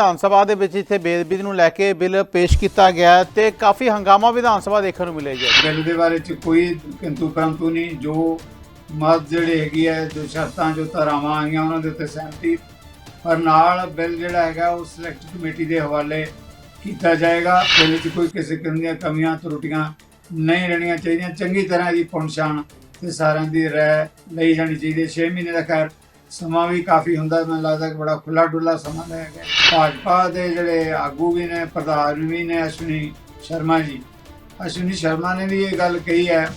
ਵਿਧਾਨ ਸਭਾ ਦੇ ਵਿੱਚ ਇੱਥੇ ਬੇਦਬੀ ਨੂੰ ਲੈ ਕੇ ਬਿੱਲ ਪੇਸ਼ ਕੀਤਾ ਗਿਆ ਹੈ ਤੇ ਕਾਫੀ ਹੰਗਾਮਾ ਵਿਧਾਨ ਸਭਾ ਦੇਖਣ ਨੂੰ ਮਿਲੇਗਾ ਬਿੱਲ ਦੇ ਬਾਰੇ ਚ ਕੋਈ ਕਿੰਤੂ ਪਰੰਤੂ ਨਹੀਂ, ਜੋ ਮਤ ਜਿਹੜੇ ਹੈਗੀ ਹੈ ਜੋ ਸ਼ਰਤਾਂ, ਜੋ ਧਾਰਾਵਾਂ ਆਈਆਂ, ਉਹਨਾਂ ਦੇ ਉੱਤੇ ਸਹਿਮਤੀ। ਪਰ ਨਾਲ ਬਿੱਲ ਜਿਹੜਾ ਹੈਗਾ, ਉਹ ਸਿਲੈਕਟ ਕਮੇਟੀ ਦੇ ਹਵਾਲੇ ਕੀਤਾ ਜਾਏਗਾ। ਬਿੱਲ 'ਚ ਕੋਈ ਕਿਸੇ ਕਿਸਮ ਦੀਆਂ ਕਮੀਆਂ, ਤਰੁੱਟੀਆਂ ਨਹੀਂ ਰਹਿਣੀਆਂ ਚਾਹੀਦੀਆਂ। ਚੰਗੀ ਤਰ੍ਹਾਂ ਦੀ ਪੁਣਛਾਣ ਤੇ ਸਾਰਿਆਂ ਦੀ ਰਾਏ ਲਈ ਜਾਣੀ ਚਾਹੀਦੀ ਹੈ। 6 ਮਹੀਨੇ ਦਾ ਖੈਰ ਸਮਾਂ ਵੀ ਕਾਫੀ ਹੁੰਦਾ ਮੈਨੂੰ ਲੱਗਦਾ ਕਿ ਬੜਾ ਖੁੱਲਾ ਡੁੱਲਾ ਸਮਾਂ ਲਿਆ ਗਿਆ ਭਾਜਪਾ ਦੇ ਜਿਹੜੇ ਆਗੂ ਵੀ ਨੇ ਪ੍ਰਧਾਨ ਵੀ ਨੇ ਅਸ਼ਵਨੀ ਸ਼ਰਮਾ ਜੀ। ਅਸ਼ਵਨੀ ਸ਼ਰਮਾ ਨੇ ਵੀ ਇਹ ਗੱਲ ਕਹੀ ਹੈ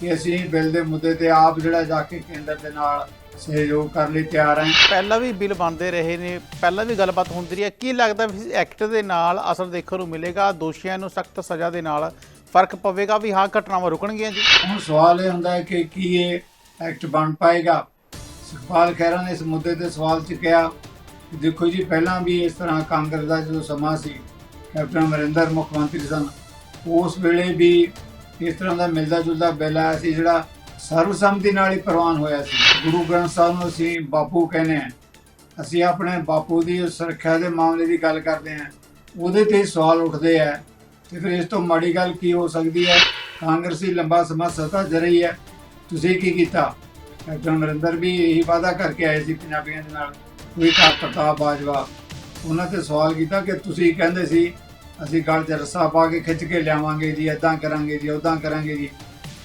ਕਿ ਅਸੀਂ ਬਿੱਲ ਦੇ ਮੁੱਦੇ ਤੇ ਆਪ ਜਿਹੜਾ ਜਾ ਕੇ ਕੇਂਦਰ ਦੇ ਨਾਲ ਸਹਿਯੋਗ ਕਰਨ ਲਈ ਤਿਆਰ ਹਾਂ। ਪਹਿਲਾਂ ਵੀ ਬਿੱਲ ਬਣਦੇ ਰਹੇ ਨੇ। ਪਹਿਲਾਂ ਵੀ ਗੱਲਬਾਤ ਹੁੰਦੀ ਰਹੀ ਹੈ। ਕੀ ਲੱਗਦਾ ਵੀ ਐਕਟ ਦੇ ਨਾਲ ਅਸਰ ਦੇਖਣ ਨੂੰ ਮਿਲੇਗਾ? ਦੋਸ਼ੀਆਂ ਨੂੰ ਸਖਤ ਸਜ਼ਾ ਦੇ ਨਾਲ ਫ਼ਰਕ ਪਵੇਗਾ? ਵੀ ਹਾਂ ਘਟਨਾਵਾਂ ਰੁਕਣਗੀਆਂ ਜੀ। ਹੁਣ ਸਵਾਲ ਇਹ ਹੁੰਦਾ ਹੈ ਕਿ ਕੀ ਇਹ ਐਕਟ ਬਣ ਪਾਏਗਾ? ਸੁਖਪਾਲ ਖਹਿਰਾ ਨੇ, ਇਸ ਮੁੱਦੇ ਤੇ ਸਵਾਲ ਚੁੱਕਿਆ ਕਿ ਦੇਖੋ ਜੀ, ਪਹਿਲਾਂ ਵੀ ਇਸ ਤਰ੍ਹਾਂ ਕਾਂਗਰਸ ਦਾ ਜਦੋਂ ਸਮਾਂ ਸੀ, ਕੈਪਟਨ ਅਮਰਿੰਦਰ, ਮੁੱਖ ਮੰਤਰੀ ਸਨ, ਉਸ ਵੇਲੇ ਵੀ ਇਸ ਤਰ੍ਹਾਂ ਦਾ ਮਿਲਦਾ ਜੁਲਦਾ ਬਿੱਲ ਆਇਆ ਸੀ, ਜਿਹੜਾ ਸਰਵਸੰਮਤੀ ਨਾਲ ਹੀ ਪ੍ਰਵਾਨ ਹੋਇਆ ਸੀ। ਗੁਰੂ ਗ੍ਰੰਥ ਸਾਹਿਬ ਨੂੰ ਅਸੀਂ ਬਾਪੂ ਕਹਿੰਦੇ ਹਾਂ। ਅਸੀਂ ਆਪਣੇ ਬਾਪੂ ਦੀ ਸੁਰੱਖਿਆ ਦੇ ਮਾਮਲੇ ਦੀ ਗੱਲ ਕਰਦੇ ਹਾਂ। ਉਹਦੇ ਤੇ ਸਵਾਲ ਉੱਠਦੇ ਆ। ਤੇ ਫਿਰ ਇਸ ਤੋਂ ਮਾੜੀ ਗੱਲ ਕੀ ਹੋ ਸਕਦੀ ਹੈ? ਕਾਂਗਰਸੀ ਲੰਬਾ ਸਮਾਂ ਸੱਤਾ 'ਚ ਰਹੀ ਹੈ। ਤੁਸੀਂ ਕੀ ਕੀਤਾ? ਕੈਪਟਨ ਅਮਰਿੰਦਰ ਵੀ ਇਹੀ ਵਾਅਦਾ ਕਰਕੇ ਆਏ ਸੀ ਪੰਜਾਬੀਆਂ ਦੇ ਨਾਲ ਕੋਈ ਕਾ ਪ੍ਰਤਾਪ ਬਾਜਵਾ, ਉਹਨਾਂ ਤੇ ਸਵਾਲ ਕੀਤਾ ਕਿ ਤੁਸੀਂ ਕਹਿੰਦੇ ਸੀ, ਅਸੀਂ ਗੱਲ 'ਚ ਰੱਸਾ ਪਾ ਕੇ ਖਿੱਚ ਕੇ ਲਿਆਵਾਂਗੇ ਜੀ ਇਦਾਂ ਕਰਾਂਗੇ ਜੀ ਉਦਾਂ ਕਰਾਂਗੇ ਜੀ।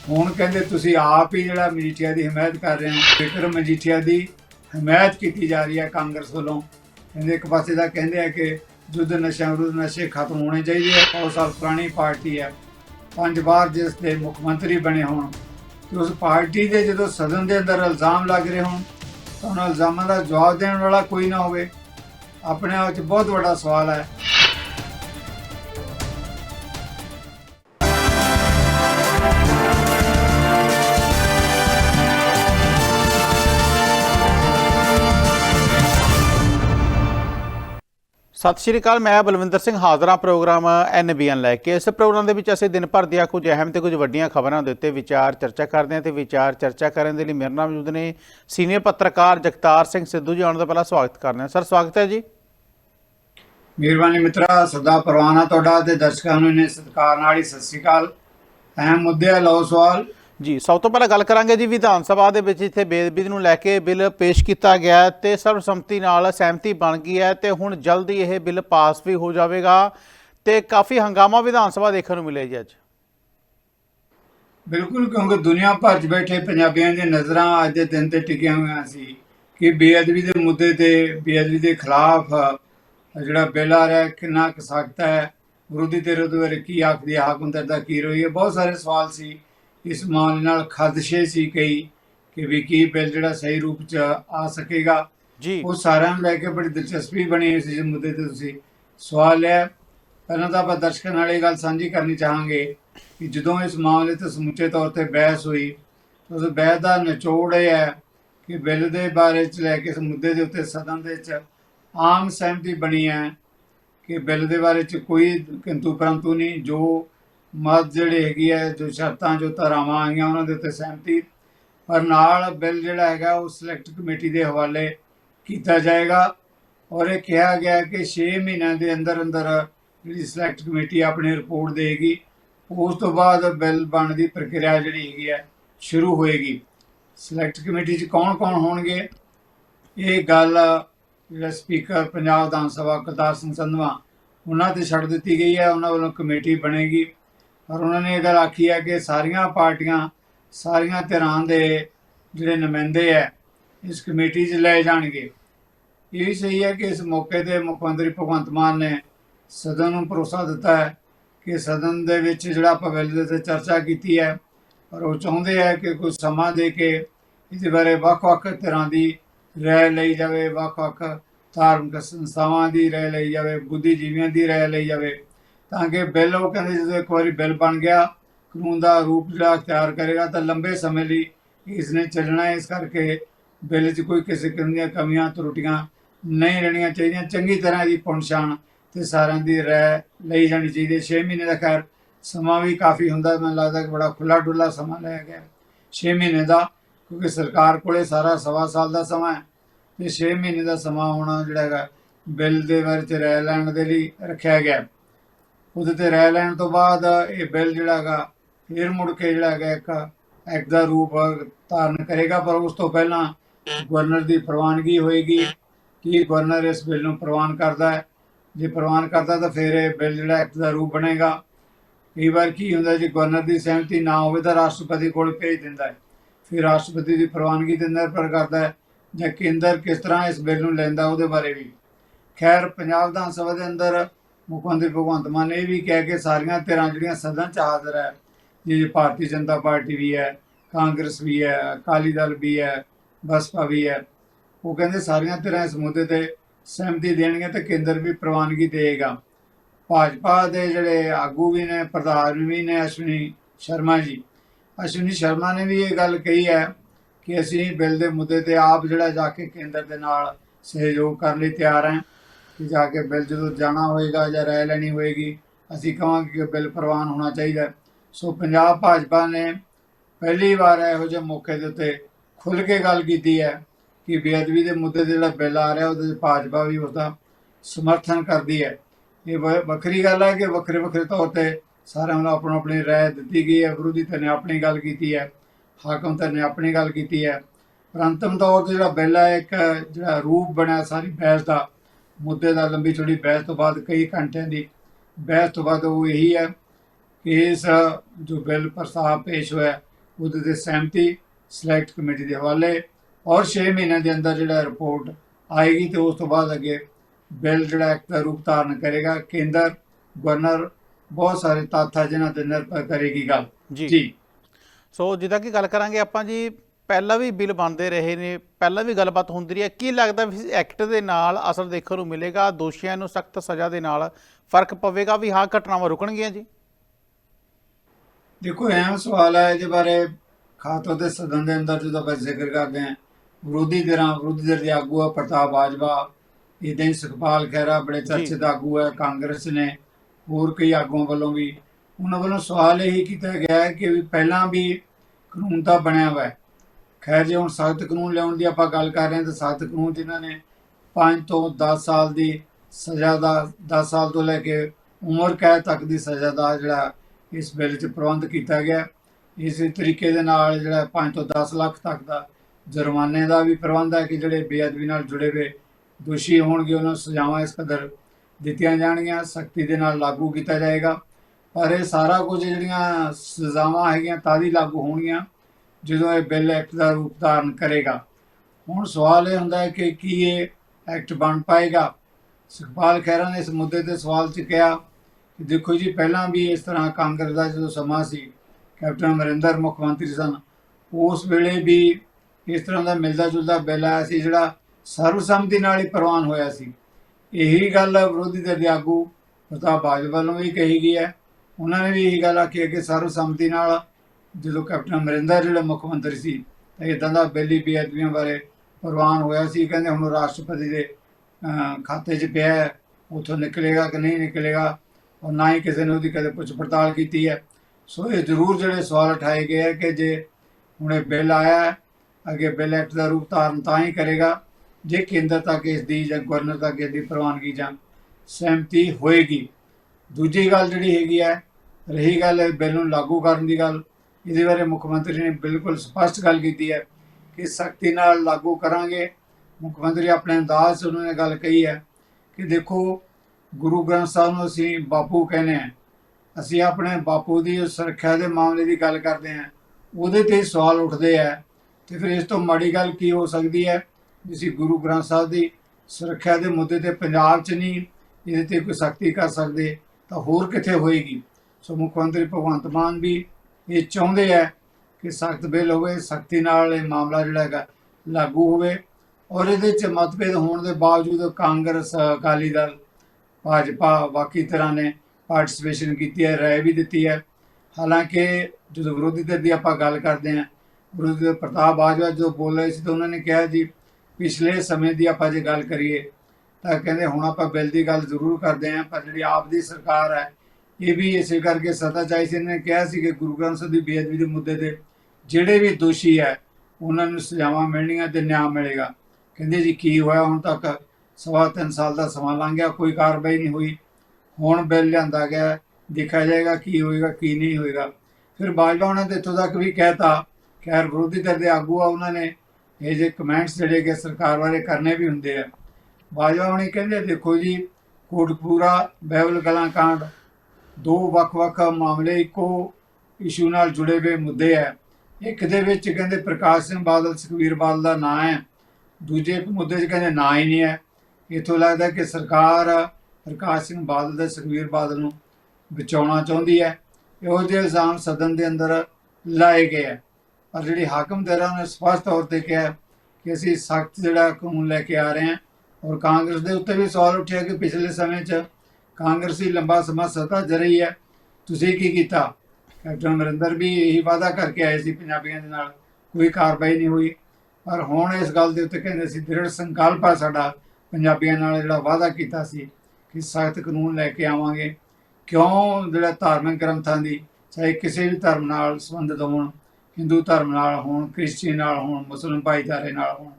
ਹੁਣ ਕਹਿੰਦੇ ਤੁਸੀਂ ਆਪ ਹੀ ਜਿਹੜਾ ਮਜੀਠੀਆ ਦੀ ਹਮਾਇਤ ਕਰ ਰਹੇ ਹੋ, ਵਿਕਰਮ ਮਜੀਠੀਆ ਦੀ ਹਮਾਇਤ ਕੀਤੀ ਜਾ ਰਹੀ ਹੈ ਕਾਂਗਰਸ ਵੱਲੋਂ। ਕਹਿੰਦੇ ਇੱਕ ਪਾਸੇ ਦਾ ਕਹਿੰਦੇ ਆ ਕਿ ਯੁੱਧ ਨਸ਼ਾ ਵਿਰੁੱਧ ਨਸ਼ੇ ਖਤਮ ਹੋਣੇ ਚਾਹੀਦੇ ਆ, ਬਹੁਤ ਸਾਲ ਪੁਰਾਣੀ ਪਾਰਟੀ ਹੈ। ਪੰਜ ਵਾਰ ਜਿਸ ਦੇ ਮੁੱਖ ਮੰਤਰੀ ਬਣੇ ਹੋਣ। ਤੇ ਉਸ ਪਾਰਟੀ ਦੇ ਜਦੋਂ ਸਦਨ ਦੇ ਅੰਦਰ ਇਲਜ਼ਾਮ ਲੱਗ ਰਹੇ ਹੋਣ, ਤਾਂ ਉਹਨਾਂ ਇਲਜ਼ਾਮਾਂ ਦਾ ਜਵਾਬ ਦੇਣ ਵਾਲਾ ਕੋਈ ਨਾ ਹੋਵੇ। ਆਪਣੇ ਆਪ 'ਚ ਬਹੁਤ ਵੱਡਾ ਸਵਾਲ ਹੈ। ਸਤਿ ਸ਼੍ਰੀ ਅਕਾਲ, ਮੈਂ ਬਲਵਿੰਦਰ ਸਿੰਘ ਹਾਜ਼ਰਾਂ ਪ੍ਰੋਗਰਾਮ ਐਨਬੀਐਨ ਲੈ ਕੇ। ਇਸ ਪ੍ਰੋਗਰਾਮ ਦੇ ਵਿੱਚ ਅਸੀਂ ਦਿਨ ਭਰ ਦੀਆਂ ਕੁਝ ਅਹਿਮ ਤੇ ਕੁਝ ਵੱਡੀਆਂ ਖਬਰਾਂ ਦੇ ਉੱਤੇ ਵਿਚਾਰ ਚਰਚਾ ਕਰਦੇ ਹਾਂ ਤੇ ਵਿਚਾਰ ਚਰਚਾ ਕਰਨ ਦੇ ਲਈ ਮੇਰੇ ਨਾਲ ਮੌਜੂਦ ਨੇ ਸੀਨੀਅਰ ਪੱਤਰਕਾਰ ਜਗਤਾਰ ਸਿੰਘ ਸਿੱਧੂ ਜੀ ਆਉਣ ਦਾ ਪਹਿਲਾਂ ਸਵਾਗਤ ਕਰਦੇ ਹਾਂ। ਸਰ, ਸਵਾਗਤ ਹੈ ਜੀ। ਮਿਹਰਬਾਨੀ ਮਿੱਤਰਾ, ਸਦਾ ਪਰਵਾਨਾ ਤੁਹਾਡਾ ਤੇ ਦਰਸ਼ਕਾਂ ਨੂੰ ਨੇ ਸਤਿਕਾਰ ਨਾਲ ਹੀ ਸਤਿ ਸ੍ਰੀ ਅਕਾਲ। ਅਹਿਮ ਮੁੱਦੇ ਲਓ ਸਵਾਲ। ਜੀ ਸਭ ਤੋਂ ਪਹਿਲਾਂ ਗੱਲ ਕਰਾਂਗੇ ਜੀ ਵਿਧਾਨ ਸਭਾ ਦੇ ਵਿੱਚ ਇੱਥੇ ਬੇਦਬੀ ਨੂੰ ਲੈ ਕੇ ਬਿੱਲ ਪੇਸ਼ ਕੀਤਾ ਗਿਆ ਹੈ ਤੇ ਸਰਬਸੰਮਤੀ ਨਾਲ ਸਹਿਮਤੀ ਬਣ ਗਈ ਹੈ ਤੇ ਹੁਣ ਜਲਦੀ ਇਹ ਬਿੱਲ ਪਾਸ ਵੀ ਹੋ ਜਾਵੇਗਾ ਤੇ ਕਾਫੀ ਹੰਗਾਮਾ ਵਿਧਾਨ ਸਭਾ ਦੇਖਣ ਨੂੰ ਮਿਲੇ ਜੀ ਅੱਜ। ਬਿਲਕੁਲ ਕਿਉਂਕਿ ਦੁਨੀਆ ਭਰ 'ਚ ਬੈਠੇ ਪੰਜਾਬੀਆਂ ਦੀਆਂ ਨਜ਼ਰਾਂ ਅੱਜ ਦੇ ਦਿਨ ਤੇ ਟਿਕੀਆਂ ਹੋਈਆਂ ਸੀ ਕਿ ਬੇਅਦਬੀ ਦੇ ਮੁੱਦੇ ਤੇ ਬੇਅਦਬੀ ਦੇ ਖਿਲਾਫ ਜਿਹੜਾ ਬਿੱਲ ਆ ਰਿਹਾ ਹੈ, ਕਿੰਨਾ ਕੁ ਸਖਤ ਹੈ ਵਿਰੋਧੀ ਧਿਰ ਉਹਦੇ ਬਾਰੇ ਕੀ ਆਖਦੀ ਹੈ ਹਾਕਮ ਦਾ ਕੀ ਰਹੀ ਹੈ ਬਹੁਤ ਸਾਰੇ ਸਵਾਲ ਸੀ। ਇਸ ਮਾਮਲੇ ਨਾਲ ਖਦਸ਼ੇ ਸੀ ਕਈ ਕਿ ਵੀ ਕੀ ਬਿੱਲ ਜਿਹੜਾ ਸਹੀ ਰੂਪ 'ਚ ਆ ਸਕੇਗਾ। ਜੀ। ਉਹ ਸਾਰਿਆਂ ਨੂੰ ਲੈ ਕੇ ਬੜੀ ਦਿਲਚਸਪੀ ਬਣੀ ਇਸ ਮੁੱਦੇ ਤੇ ਤੁਸੀਂ ਸਵਾਲ ਲਿਆ। ਪਹਿਲਾਂ ਤਾਂ ਆਪਾਂ ਦਰਸ਼ਕਾਂ ਨਾਲ ਇਹ ਗੱਲ ਸਾਂਝੀ ਕਰਨੀ ਚਾਹਾਂਗੇ ਕਿ ਜਦੋਂ ਇਸ ਮਾਮਲੇ ਤੇ ਸਮੁੱਚੇ ਤੌਰ ਤੇ ਬਹਿਸ ਹੋਈ ਉਸ ਬਹਿਸ ਦਾ ਨਿਚੋੜ ਇਹ ਹੈ ਕਿ ਬਿੱਲ ਦੇ ਬਾਰੇ ਚ ਲੈ ਕੇ ਇਸ ਮੁੱਦੇ ਦੇ ਉੱਤੇ ਸਦਨ ਦੇ ਵਿੱਚ ਆਮ ਸਹਿਮਤੀ ਬਣੀ ਹੈ ਕਿ ਬਿੱਲ ਦੇ ਬਾਰੇ ਚ ਕੋਈ ਕਿੰਤੂ ਪਰੰਤੂ ਨਹੀਂ ਜੋ ਮਤ ਜਿਹੜੀ ਹੈਗੀ ਹੈ ਜੋ ਸ਼ਰਤਾਂ, ਜੋ ਧਾਰਾਵਾਂ ਆਈਆਂ ਉਹਨਾਂ ਦੇ ਉੱਤੇ ਸਹਿਮਤੀ। ਪਰ ਨਾਲ ਬਿੱਲ ਜਿਹੜਾ ਹੈਗਾ, ਉਹ ਸਿਲੈਕਟ ਕਮੇਟੀ ਦੇ ਹਵਾਲੇ ਕੀਤਾ ਜਾਏਗਾ ਔਰ ਇਹ ਕਿਹਾ ਗਿਆ ਕਿ 6 ਮਹੀਨਿਆਂ ਦੇ ਅੰਦਰ ਅੰਦਰ ਜਿਹੜੀ ਸਿਲੈਕਟ ਕਮੇਟੀ ਆਪਣੀ ਰਿਪੋਰਟ ਦੇਗੀ ਉਸ ਤੋਂ ਬਾਅਦ ਬਿੱਲ ਬਣਨ ਦੀ ਪ੍ਰਕਿਰਿਆ ਜਿਹੜੀ ਹੈਗੀ ਹੈ ਸ਼ੁਰੂ ਹੋਏਗੀ। ਸਿਲੈਕਟ ਕਮੇਟੀ 'ਚ ਕੌਣ-ਕੌਣ ਹੋਣਗੇ? ਇਹ ਗੱਲ ਜਿਹੜਾ ਸਪੀਕਰ ਪੰਜਾਬ ਵਿਧਾਨ ਸਭਾ, ਕਰਤਾਰ ਸਿੰਘ ਸੰਧਵਾ, ਉਹਨਾਂ ਤੇ ਛੱਡ ਦਿੱਤੀ ਗਈ ਹੈ। ਉਹਨਾਂ ਵੱਲੋਂ ਕਮੇਟੀ ਬਣੇਗੀ। ਔਰ ਉਹਨਾਂ ਨੇ ਇਹ ਗੱਲ ਆਖੀ ਹੈ ਕਿ ਸਾਰੀਆਂ ਪਾਰਟੀਆਂ, ਸਾਰੀਆਂ ਧਿਰਾਂ ਦੇ ਜਿਹੜੇ ਨੁਮਾਇੰਦੇ ਹੈ, ਇਸ ਕਮੇਟੀ 'ਚ ਲਏ ਜਾਣਗੇ। ਇਹ ਵੀ ਸਹੀ ਹੈ ਕਿ ਇਸ ਮੌਕੇ ਤੇ ਮੁੱਖ ਮੰਤਰੀ ਭਗਵੰਤ ਮਾਨ ਨੇ ਸਦਨ ਨੂੰ ਭਰੋਸਾ ਦਿੱਤਾ ਹੈ ਕਿ ਸਦਨ ਦੇ ਵਿੱਚ ਜਿਹੜਾ ਆਪਾਂ ਦੇ ਤੇ ਚਰਚਾ ਕੀਤੀ ਹੈ, ਪਰ ਉਹ ਚਾਹੁੰਦੇ ਹੈ ਕਿ ਕੁਝ ਸਮਾਂ ਦੇ ਕੇ ਇਹਦੇ ਬਾਰੇ ਵੱਖ-ਵੱਖ ਤਰ੍ਹਾਂ ਦੀ ਰਾਏ ਲਈ ਜਾਵੇ, ਵੱਖ-ਵੱਖ ਧਾਰਮਿਕ ਸੰਸਥਾਵਾਂ ਦੀ ਰਾਏ ਲਈ ਜਾਵੇ, ਬੁੱਧੀਜੀਵੀਆਂ ਦੀ ਰਾਏ ਲਈ ਜਾਵੇ। ਤਾਂ ਕਿ ਬਿੱਲ, ਉਹ ਕਹਿੰਦੇ ਜਦੋਂ ਇੱਕ ਵਾਰੀ ਬਿੱਲ ਬਣ ਗਿਆ, ਕਾਨੂੰਨ ਦਾ ਰੂਪ ਜਿਹੜਾ ਅਖਤਿਆਰ ਕਰੇਗਾ, ਤਾਂ ਲੰਬੇ ਸਮੇਂ ਲਈ ਇਸ ਨੇ ਚੱਲਣਾ ਹੈ। ਇਸ ਕਰਕੇ ਬਿੱਲ 'ਚ ਕੋਈ ਕਿਸੇ ਕਿਸਮ ਦੀਆਂ ਕਮੀਆਂ, ਤਰੁੱਟੀਆਂ ਨਹੀਂ ਰਹਿਣੀਆਂ ਚਾਹੀਦੀਆਂ। ਚੰਗੀ ਤਰ੍ਹਾਂ ਦੀ ਪਹੁੰਚਾਣ ਤੇ ਸਾਰਿਆਂ ਦੀ ਰਾਏ ਲਈ ਜਾਣੀ ਚਾਹੀਦੀ ਹੈ। 6 ਮਹੀਨੇ ਦਾ ਖੈਰ ਸਮਾਂ ਵੀ ਕਾਫੀ ਹੁੰਦਾ, ਮੈਨੂੰ ਲੱਗਦਾ ਕਿ ਬੜਾ ਖੁੱਲਾ ਡੁੱਲਾ ਸਮਾਂ ਲਿਆ ਗਿਆ 6 ਮਹੀਨੇ ਦਾ, ਕਿਉਂਕਿ ਸਰਕਾਰ ਕੋਲੇ ਸਾਰਾ ਸਵਾ ਸਾਲ ਦਾ ਸਮਾਂ ਹੈ। ਤੇ 6 ਮਹੀਨੇ ਦਾ ਸਮਾਂ ਹੋਣਾ ਜਿਹੜਾ ਹੈਗਾ, ਬਿੱਲ ਦੇ ਬਾਰੇ ਚ ਰਾਏ ਲੈਣ ਦੇ ਲਈ ਰੱਖਿਆ ਗਿਆ ਉਹਦੇ ਤੇ ਰਾਏ ਲੈਣ ਤੋਂ ਬਾਅਦ ਇਹ ਬਿੱਲ ਜਿਹੜਾ ਹੈਗਾ, ਫਿਰ ਮੁੜ ਕੇ ਜਿਹੜਾ ਹੈਗਾ ਇੱਕ ਐਕਟ ਦਾ ਰੂਪ ਧਾਰਨ ਕਰੇਗਾ, ਪਰ ਉਸ ਤੋਂ ਪਹਿਲਾਂ ਗਵਰਨਰ ਦੀ ਪ੍ਰਵਾਨਗੀ ਹੋਏਗੀ ਕਿ ਗਵਰਨਰ ਇਸ ਬਿੱਲ ਨੂੰ ਪ੍ਰਵਾਨ ਕਰਦਾ ਹੈ। ਜੇ ਪ੍ਰਵਾਨ ਕਰਦਾ ਤਾਂ ਫਿਰ ਇਹ ਬਿੱਲ ਜਿਹੜਾ ਐਕਟ ਦਾ ਰੂਪ ਬਣੇਗਾ। ਕਈ ਵਾਰ ਕੀ ਹੁੰਦਾ ਜੇ ਗਵਰਨਰ ਦੀ ਸਹਿਮਤੀ ਨਾ ਹੋਵੇ ਤਾਂ ਰਾਸ਼ਟਰਪਤੀ ਕੋਲ ਭੇਜ ਦਿੰਦਾ ਹੈ। ਫਿਰ ਰਾਸ਼ਟਰਪਤੀ ਦੀ ਪ੍ਰਵਾਨਗੀ ਤੇ ਨਿਰਭਰ ਕਰਦਾ ਹੈ ਜਾਂ ਕੇਂਦਰ ਕਿਸ ਤਰ੍ਹਾਂ ਇਸ ਬਿੱਲ ਨੂੰ ਲੈਂਦਾ ਉਹਦੇ ਬਾਰੇ ਵੀ। ਖੈਰ, ਪੰਜਾਬ ਵਿਧਾਨ ਸਭਾ ਦੇ ਅੰਦਰ ਮੁੱਖ ਮੰਤਰੀ ਭਗਵੰਤ ਮਾਨ ਨੇ ਇਹ ਵੀ ਕਹਿ ਕੇ ਸਾਰੀਆਂ ਧਿਰਾਂ ਜਿਹੜੀਆਂ ਸਦਨ ਚ ਹਾਜ਼ਰ ਹੈ ਜਿਵੇਂ ਭਾਰਤੀ ਜਨਤਾ ਪਾਰਟੀ ਵੀ ਹੈ, ਕਾਂਗਰਸ ਵੀ ਹੈ, ਅਕਾਲੀ ਦਲ ਵੀ ਹੈ, ਬਸਪਾ ਵੀ ਹੈ, ਉਹ ਕਹਿੰਦੇ ਸਾਰੀਆਂ ਧਿਰਾਂ ਇਸ ਮੁੱਦੇ ਤੇ ਸਹਿਮਤੀ ਦੇਣਗੇ ਤੇ ਕੇਂਦਰ ਵੀ ਪ੍ਰਵਾਨਗੀ ਦੇਗਾ ਭਾਜਪਾ ਦੇ ਜਿਹੜੇ ਆਗੂ ਵੀ ਨੇ, ਪ੍ਰਧਾਨ ਵੀ ਨੇ ਅਸ਼ਵਨੀ ਸ਼ਰਮਾ ਜੀ। ਅਸ਼ਵਨੀ ਸ਼ਰਮਾ ਨੇ ਵੀ ਇਹ ਗੱਲ ਕਹੀ ਹੈ ਕਿ ਅਸੀਂ ਬਿੱਲ ਦੇ ਮੁੱਦੇ ਤੇ ਆਪ ਜਿਹੜਾ ਜਾ ਕੇ ਕੇਂਦਰ ਦੇ ਨਾਲ ਸਹਿਯੋਗ ਕਰਨ ਲਈ ਤਿਆਰ ਹਾਂ। ਕਿ ਜਾ ਕੇ ਬਿੱਲ ਜਦੋਂ ਜਾਣਾ ਹੋਏਗਾ ਜਾਂ ਰਾਏ ਲੈਣੀ ਹੋਏਗੀ, ਅਸੀਂ ਕਹਾਂਗੇ ਕਿ ਬਿੱਲ ਪ੍ਰਵਾਨ ਹੋਣਾ ਚਾਹੀਦਾ ਸੋ ਪੰਜਾਬ ਭਾਜਪਾ ਨੇ ਪਹਿਲੀ ਵਾਰ ਇਹੋ ਜਿਹੇ ਮੌਕੇ ਦੇ ਉੱਤੇ ਖੁੱਲ੍ਹ ਕੇ ਗੱਲ ਕੀਤੀ ਹੈ ਕਿ ਬੇਅਦਬੀ ਦੇ ਮੁੱਦੇ ਤੇ ਜਿਹੜਾ ਬਿੱਲ ਆ ਰਿਹਾ, ਉਹਦੇ 'ਚ ਭਾਜਪਾ ਵੀ ਉਸਦਾ ਸਮਰਥਨ ਕਰਦੀ ਹੈ। ਇਹ ਵ- ਵੱਖਰੀ ਗੱਲ ਹੈ ਕਿ ਵੱਖਰੇ ਵੱਖਰੇ ਤੌਰ ਤੇ ਸਾਰਿਆਂ ਨੂੰ ਆਪਣਾ ਆਪਣੀ ਰਾਏ ਦਿੱਤੀ ਗਈ ਹੈ। ਵਿਰੋਧੀ ਧਿਰ ਨੇ ਆਪਣੀ ਗੱਲ ਕੀਤੀ ਹੈ, ਹਾਕਮ ਧਿਰ ਨੇ ਆਪਣੀ ਗੱਲ ਕੀਤੀ ਹੈ। ਪਰ ਅੰਤਮ ਤੌਰ ਤੇ ਜਿਹੜਾ ਬਿੱਲ ਹੈ, ਇੱਕ ਜਿਹੜਾ ਰੂਪ ਬਣਿਆ ਸਾਰੀ ਬਹਿਸ ਦਾ ਮੁੱਦੇ ਦਾ ਲੰਬੀ ਚੌੜੀ ਬਹਿਸ ਤੋਂ ਬਾਅਦ ਕਈ ਘੰਟਿਆਂ ਦੀ ਬਹਿਸ ਤੋਂ ਬਾਅਦ ਉਹ ਇਹੀ ਹੈ ਕਿ ਇਸ ਜੋ ਬਿੱਲ ਪ੍ਰਸਤਾਵ ਪੇਸ਼ ਹੋਇਆ ਉਹਦੇ ਤੇ ਸਹਿਮਤੀ ਸਿਲੈਕਟ ਕਮੇਟੀ ਦੇ ਹਵਾਲੇ ਔਰ 6 ਮਹੀਨਿਆਂ ਦੇ ਅੰਦਰ ਜਿਹੜਾ ਰਿਪੋਰਟ ਆਏਗੀ ਤੇ ਉਸ ਤੋਂ ਬਾਅਦ ਅੱਗੇ ਬਿੱਲ ਜਿਹੜਾ ਐਕਟ ਦਾ ਰੂਪ ਧਾਰਨ ਕਰੇਗਾ ਕੇਂਦਰ ਗਵਰਨਰ ਬਹੁਤ ਸਾਰੇ ਤੱਥ ਆ ਜਿਨ੍ਹਾਂ ਤੇ ਨਿਰਭਰ ਕਰੇਗੀ ਗੱਲ। ਜੀ। ਜੀ। ਸੋ ਜਿੱਦਾਂ ਕਿ ਗੱਲ ਕਰਾਂਗੇ ਆਪਾਂ ਜੀ ਪਹਿਲਾਂ ਵੀ ਬਿੱਲ ਬਣਦੇ ਰਹੇ ਨੇ ਪਹਿਲਾਂ ਵੀ ਗੱਲਬਾਤ ਹੁੰਦੀ ਰਹੀ ਹੈ। ਕੀ ਲੱਗਦਾ ਵੀ ਐਕਟ ਦੇ ਨਾਲ ਅਸਰ ਦੇਖਣ ਨੂੰ ਮਿਲੇਗਾ? ਦੋਸ਼ੀਆਂ ਨੂੰ ਸਖਤ ਸਜ਼ਾ ਦੇ ਨਾਲ ਫ਼ਰਕ ਪਵੇਗਾ? ਵੀ ਹਾਂ ਘਟਨਾਵਾਂ ਰੁਕਣਗੀਆਂ ਜੀ। ਦੇਖੋ ਅਹਿਮ ਸਵਾਲ ਹੈ ਇਹਦੇ ਬਾਰੇ। ਖਾਤੋਂ ਦੇ ਸਦਨ ਦੇ ਅੰਦਰ ਜਦੋਂ ਆਪਾਂ ਜ਼ਿਕਰ ਕਰਦੇ ਹਾਂ ਵਿਰੋਧੀ ਧਿਰਾਂ ਵਿਰੋਧੀ ਧਿਰ ਦੇ ਆਗੂ ਆ ਪ੍ਰਤਾਪ ਬਾਜਵਾ ਇਦਾਂ ਹੀ ਸੁਖਪਾਲ ਖਹਿਰਾ ਬੜੇ ਚਰਚਿਤ ਆਗੂ ਹੈ ਕਾਂਗਰਸ ਨੇ ਹੋਰ ਕਈ ਆਗੂਆਂ ਵੱਲੋਂ ਵੀ। ਉਹਨਾਂ ਵੱਲੋਂ ਸਵਾਲ ਇਹੀ ਕੀਤਾ ਗਿਆ ਹੈ ਕਿ ਪਹਿਲਾਂ ਵੀ ਕਾਨੂੰਨ ਤਾਂ ਬਣਿਆ ਹੋਇਆ ਹੈ। ਖੈਰ ਜੇ, ਹੁਣ ਸਖਤ ਕਾਨੂੰਨ ਲਿਆਉਣ ਦੀ ਆਪਾਂ ਗੱਲ ਕਰ ਰਹੇ ਹਾਂ ਤਾਂ ਸਖਤ ਕਾਨੂੰਨ ਜਿਨ੍ਹਾਂ ਨੇ 5 ਤੋਂ 10 ਸਾਲ ਦੀ ਸਜ਼ਾ ਦਾ 10 ਸਾਲ ਤੋਂ ਲੈ ਕੇ ਉਮਰ ਕੈਦ ਤੱਕ ਦੀ ਸਜ਼ਾ ਦਾ ਜਿਹੜਾ ਇਸ ਬਿੱਲ 'ਚ ਪ੍ਰਬੰਧ ਕੀਤਾ ਗਿਆ। ਇਸੇ ਤਰੀਕੇ ਦੇ ਨਾਲ ਜਿਹੜਾ 5 ਤੋਂ 10 ਲੱਖ ਤੱਕ ਦਾ ਜੁਰਮਾਨੇ ਦਾ ਵੀ ਪ੍ਰਬੰਧ ਹੈ ਕਿ ਜਿਹੜੇ ਬੇਅਦਬੀ ਨਾਲ ਜੁੜੇ ਹੋਏ ਦੋਸ਼ੀ ਹੋਣਗੇ, ਉਹਨਾਂ ਨੂੰ ਸਜ਼ਾਵਾਂ ਇਸ ਕਦਰ ਦਿੱਤੀਆਂ ਜਾਣਗੀਆਂ, ਸਖਤੀ ਦੇ ਨਾਲ ਲਾਗੂ ਕੀਤਾ ਜਾਏਗਾ। ਪਰ ਇਹ ਸਾਰਾ ਕੁਝ ਜਿਹੜੀਆਂ ਸਜ਼ਾਵਾਂ ਹੈਗੀਆਂ, ਤਾਂ ਹੀ ਲਾਗੂ ਹੋਣਗੀਆਂ। ਜਦੋਂ ਇਹ ਬਿੱਲ ਐਕਟ ਦਾ ਰੂਪ ਧਾਰਨ ਕਰੇਗਾ, ਹੁਣ ਸਵਾਲ ਇਹ ਹੁੰਦਾ ਹੈ ਕਿ ਕੀ ਇਹ ਐਕਟ ਬਣ ਪਾਏਗਾ? ਸੁਖਪਾਲ ਖਹਿਰਾ ਨੇ ਇਸ ਮੁੱਦੇ ਤੇ ਸਵਾਲ 'ਚ ਕਿਹਾ ਕਿ ਦੇਖੋ ਜੀ, ਪਹਿਲਾਂ ਵੀ ਇਸ ਤਰ੍ਹਾਂ ਕਾਂਗਰਸ ਦਾ ਜਦੋਂ ਸਮਾਂ ਸੀ, ਕੈਪਟਨ ਅਮਰਿੰਦਰ ਮੁੱਖ ਮੰਤਰੀ ਸਨ, ਉਸ ਵੇਲੇ ਵੀ ਇਸ ਤਰ੍ਹਾਂ ਦਾ ਮਿਲਦਾ ਜੁਲਦਾ ਬਿੱਲ ਆਇਆ ਸੀ ਜਿਹੜਾ ਸਰਵਸੰਮਤੀ ਨਾਲ ਹੀ ਪ੍ਰਵਾਨ ਹੋਇਆ ਸੀ। ਇਹੀ ਗੱਲ ਵਿਰੋਧੀ ਧਿਰ ਦੇ ਆਗੂ ਪ੍ਰਤਾਪ ਬਾਜਵਾ ਵੱਲੋਂ ਵੀ ਕਹੀ ਗਈ ਹੈ। ਉਹਨਾਂ ਨੇ ਵੀ ਇਹੀ ਗੱਲ ਆਖੀ ਹੈ ਕਿ ਸਰਵਸੰਮਤੀ ਨਾਲ ਜਦੋਂ ਕੈਪਟਨ ਅਮਰਿੰਦਰ, ਜਿਹੜਾ ਮੁੱਖ ਮੰਤਰੀ ਸੀ, ਤਾਂ ਇਦਾਂ ਦਾ ਬਿੱਲ ਹੀ ਬੇਅਦਬੀਆਂ ਬਾਰੇ ਪ੍ਰਵਾਨ ਹੋਇਆ ਸੀ, ਕਹਿੰਦੇ ਹੁਣ ਰਾਸ਼ਟਰਪਤੀ ਦੇ ਖਾਤੇ 'ਚ ਪਿਆ ਹੈ, ਉੱਥੋਂ ਨਿਕਲੇਗਾ ਕਿ ਨਹੀਂ ਨਿਕਲੇਗਾ ਔਰ ਨਾ ਹੀ ਕਿਸੇ ਨੇ ਉਹਦੀ ਕਦੇ ਪੁੱਛ ਪੜਤਾਲ ਕੀਤੀ ਹੈ। ਸੋ ਇਹ ਜ਼ਰੂਰ ਜਿਹੜੇ ਸਵਾਲ ਉਠਾਏ ਗਏ ਹੈ ਕਿ ਜੇ ਹੁਣ ਇਹ ਬਿੱਲ ਆਇਆ ਅੱਗੇ ਬਿੱਲ ਐਕਟ ਦਾ ਰੂਪ ਧਾਰਨ ਤਾਂ ਹੀ ਕਰੇਗਾ, ਜੇ ਕੇਂਦਰ ਤੱਕ ਇਸ ਦੀ ਜਾਂ ਗਵਰਨਰ ਤੱਕ ਇਸ ਦੀ ਪ੍ਰਵਾਨਗੀ ਜਾਂ ਸਹਿਮਤੀ ਹੋਏਗੀ। ਦੂਜੀ ਗੱਲ ਜਿਹੜੀ ਹੈਗੀ ਹੈ, ਰਹੀ ਗੱਲ ਬਿੱਲ ਨੂੰ ਲਾਗੂ ਕਰਨ ਦੀ ਗੱਲ ਇਹਦੇ ਬਾਰੇ ਮੁੱਖ ਮੰਤਰੀ ਨੇ ਬਿਲਕੁਲ ਸਪਸ਼ਟ ਗੱਲ ਕੀਤੀ ਹੈ ਕਿ ਸਖਤੀ ਨਾਲ ਲਾਗੂ ਕਰਾਂਗੇ। ਮੁੱਖ ਮੰਤਰੀ ਆਪਣੇ ਅੰਦਾਜ਼ 'ਚ ਉਹਨਾਂ ਨੇ ਗੱਲ ਕਹੀ ਹੈ ਕਿ ਦੇਖੋ, ਗੁਰੂ ਗ੍ਰੰਥ ਸਾਹਿਬ ਨੂੰ ਅਸੀਂ ਬਾਪੂ ਕਹਿੰਦੇ ਹਾਂ। ਅਸੀਂ ਆਪਣੇ ਬਾਪੂ ਦੀ ਸੁਰੱਖਿਆ ਦੇ ਮਾਮਲੇ ਦੀ ਗੱਲ ਕਰਦੇ ਹਾਂ। ਉਹਦੇ ਤੇ ਸਵਾਲ ਉੱਠਦੇ ਆ। ਤੇ ਫਿਰ ਇਸ ਤੋਂ ਮਾੜੀ ਗੱਲ ਕੀ ਹੋ ਸਕਦੀ ਹੈ? ਵੀ ਅਸੀਂ ਗੁਰੂ ਗ੍ਰੰਥ ਸਾਹਿਬ ਦੀ ਸੁਰੱਖਿਆ ਦੇ ਮੁੱਦੇ ਤੇ ਪੰਜਾਬ 'ਚ ਨਹੀਂ, ਇਹਦੇ ਤੇ ਕੋਈ ਸਖਤੀ ਕਰ ਸਕਦੇ, ਤਾਂ ਹੋਰ ਕਿੱਥੇ ਹੋਏਗੀ? ਸੋ ਮੁੱਖ ਮੰਤਰੀ ਭਗਵੰਤ ਮਾਨ ਵੀ ਇਹ ਚਾਹੁੰਦੇ ਆ ਕਿ ਸਖਤ ਬਿੱਲ ਹੋਵੇ, ਸਖਤੀ ਨਾਲ ਇਹ ਮਾਮਲਾ ਜਿਹੜਾ ਹੈਗਾ ਲਾਗੂ ਹੋਵੇ ਔਰ ਇਹਦੇ 'ਚ ਮਤਭੇਦ ਹੋਣ ਦੇ ਬਾਵਜੂਦ ਕਾਂਗਰਸ, ਅਕਾਲੀ ਦਲ, ਭਾਜਪਾ ਬਾਕੀ ਤਰ੍ਹਾਂ ਨੇ ਪਾਰਟਿਸਿਪੇਸ਼ਨ ਕੀਤੀ ਹੈ, ਰਾਏ ਵੀ ਦਿੱਤੀ ਹੈ। ਹਾਲਾਂਕਿ ਜਦੋਂ ਵਿਰੋਧੀ ਧਿਰ ਦੀ ਆਪਾਂ ਗੱਲ ਕਰਦੇ ਹਾਂ, ਵਿਰੋਧੀ ਧਿਰ ਪ੍ਰਤਾਪ ਬਾਜਵਾ ਜੋ ਬੋਲ ਰਹੇ ਸੀ ਤਾਂ ਉਹਨਾਂ ਨੇ ਕਿਹਾ ਜੀ, ਪਿਛਲੇ ਸਮੇਂ ਦੀ ਆਪਾਂ ਜੇ ਗੱਲ ਕਰੀਏ ਤਾਂ ਕਹਿੰਦੇ ਹੁਣ ਆਪਾਂ ਬਿੱਲ ਦੀ ਗੱਲ ਜ਼ਰੂਰ ਕਰਦੇ ਹਾਂ, ਪਰ ਜਿਹੜੀ ਆਪ ਦੀ ਸਰਕਾਰ ਹੈ ਇਹ ਵੀ ਇਸੇ ਕਰਕੇ ਸੱਤਾ ਚਾਹੀ ਸੀ ਨੇ ਕਿਹਾ ਸੀ ਕਿ ਗੁਰੂ ਗ੍ਰੰਥ ਸਾਹਿਬ ਦੀ ਬੇਅਦਬੀ ਦੇ ਮੁੱਦੇ ਤੇ ਜਿਹੜੇ ਵੀ ਦੋਸ਼ੀ ਹੈ, ਉਹਨਾਂ ਨੂੰ ਸਜ਼ਾਵਾਂ ਮਿਲਣੀਆਂ ਤੇ ਨਿਆਂ ਮਿਲੇਗਾ। ਕਹਿੰਦੇ ਜੀ, ਕੀ ਹੋਇਆ? ਹੁਣ ਤੱਕ ਸਵਾ ਤਿੰਨ ਸਾਲ ਦਾ ਸਮਾਂ ਲੰਘ ਗਿਆ, ਕੋਈ ਕਾਰਵਾਈ ਨਹੀਂ ਹੋਈ। ਹੁਣ ਬਿੱਲ ਲਿਆਂਦਾ ਗਿਆ, ਦੇਖਿਆ ਜਾਏਗਾ ਕੀ ਹੋਏਗਾ, ਕੀ ਨਹੀਂ ਹੋਏਗਾ। ਫਿਰ ਬਾਜਵਾ ਉਹਨਾਂ ਦੇ ਇੱਥੋਂ ਤੱਕ ਵੀ ਕਹਿਤਾ, ਖੈਰ ਵਿਰੋਧੀ ਧਿਰ ਦੇ ਆਗੂ ਆ ਉਹਨਾਂ ਨੇ, ਇਹ ਜੇ ਕਮੈਂਟਸ ਜਿਹੜੇ ਕਿ ਸਰਕਾਰ ਬਾਰੇ ਕਰਨੇ ਵੀ ਹੁੰਦੇ ਆ। ਬਾਜਵਾ ਹੁਣੀ ਕਹਿੰਦੇ, ਦੇਖੋ ਜੀ, ਕੋਟਕਪੂਰਾ, ਬਹਿਬਲ ਕਲਾਂ ਕਾਂਡ ਦੋ ਵੱਖ-ਵੱਖ ਮਾਮਲੇ ਇੱਕੋ ਇਸ਼ੂ ਨਾਲ ਜੁੜੇ ਹੋਏ ਮੁੱਦੇ ਹੈ। ਇੱਕ ਦੇ ਵਿੱਚ ਕਹਿੰਦੇ ਪ੍ਰਕਾਸ਼ ਸਿੰਘ ਬਾਦਲ ਸੁਖਵੀਰ ਬਾਦਲ ਦਾ ਨਾਂ ਹੈ। ਦੂਜੇ ਮੁੱਦੇ 'ਚ ਕਹਿੰਦੇ ਨਾਂ ਹੀ ਨਹੀਂ ਹੈ। ਇਥੋਂ ਲੱਗਦਾ ਕਿ ਸਰਕਾਰ ਪ੍ਰਕਾਸ਼ ਸਿੰਘ ਬਾਦਲ ਤੇ ਸੁਖਵੀਰ ਬਾਦਲ ਨੂੰ ਬਚਾਉਣਾ ਚਾਹੁੰਦੀ ਹੈ। ਇਹੋ ਜਿਹੇ ਇਲਜ਼ਾਮ ਸਦਨ ਦੇ ਅੰਦਰ ਲਾਏ ਗਏ ਹੈ। ਪਰ ਜਿਹੜੀ ਹਾਕਮ ਧਿਰਾਂ ਨੇ ਸਪਸ਼ਟ ਤੌਰ ਤੇ ਕਿਹਾ ਕਿ ਅਸੀਂ ਸਖਤ ਜਿਹੜਾ ਕਾਨੂੰਨ ਲੈ ਕੇ ਆ ਰਹੇ ਹਾਂ ਔਰ ਕਾਂਗਰਸ ਦੇ ਉੱਤੇ ਵੀ ਸਵਾਲ ਉੱਠਿਆ ਕਿ ਪਿਛਲੇ ਸਮੇਂ 'ਚ ਕਾਂਗਰਸੀ ਲੰਬਾ ਸਮਾਂ ਸੱਤਾ 'ਚ ਰਹੀ ਹੈ। ਤੁਸੀਂ ਕੀ ਕੀਤਾ? ਕੈਪਟਨ ਅਮਰਿੰਦਰ ਵੀ ਇਹੀ ਵਾਅਦਾ ਕਰਕੇ ਆਏ ਸੀ ਪੰਜਾਬੀਆਂ ਦੇ ਨਾਲ। ਕੋਈ ਕਾਰਵਾਈ ਨਹੀਂ ਹੋਈ। ਪਰ ਹੁਣ ਇਸ ਗੱਲ ਦੇ ਉੱਤੇ ਕਹਿੰਦੇ ਸੀ, ਦ੍ਰਿੜ ਸੰਕਲਪ ਆ ਸਾਡਾ। ਪੰਜਾਬੀਆਂ ਨਾਲ ਜਿਹੜਾ ਵਾਅਦਾ ਕੀਤਾ ਸੀ ਕਿ ਸਖਤ ਕਾਨੂੰਨ ਲੈ ਕੇ ਆਵਾਂਗੇ। ਕਿਉਂ ਜਿਹੜਾ ਧਾਰਮਿਕ ਗ੍ਰੰਥਾਂ ਦੀ, ਚਾਹੇ ਕਿਸੇ ਵੀ ਧਰਮ ਨਾਲ ਸੰਬੰਧਿਤ ਹੋਣ, ਹਿੰਦੂ ਧਰਮ ਨਾਲ ਹੋਣ, ਕ੍ਰਿਸਚੀਅਨ ਨਾਲ ਹੋਣ, ਮੁਸਲਮਾਨ ਭਾਈਚਾਰੇ ਨਾਲ ਹੋਣ,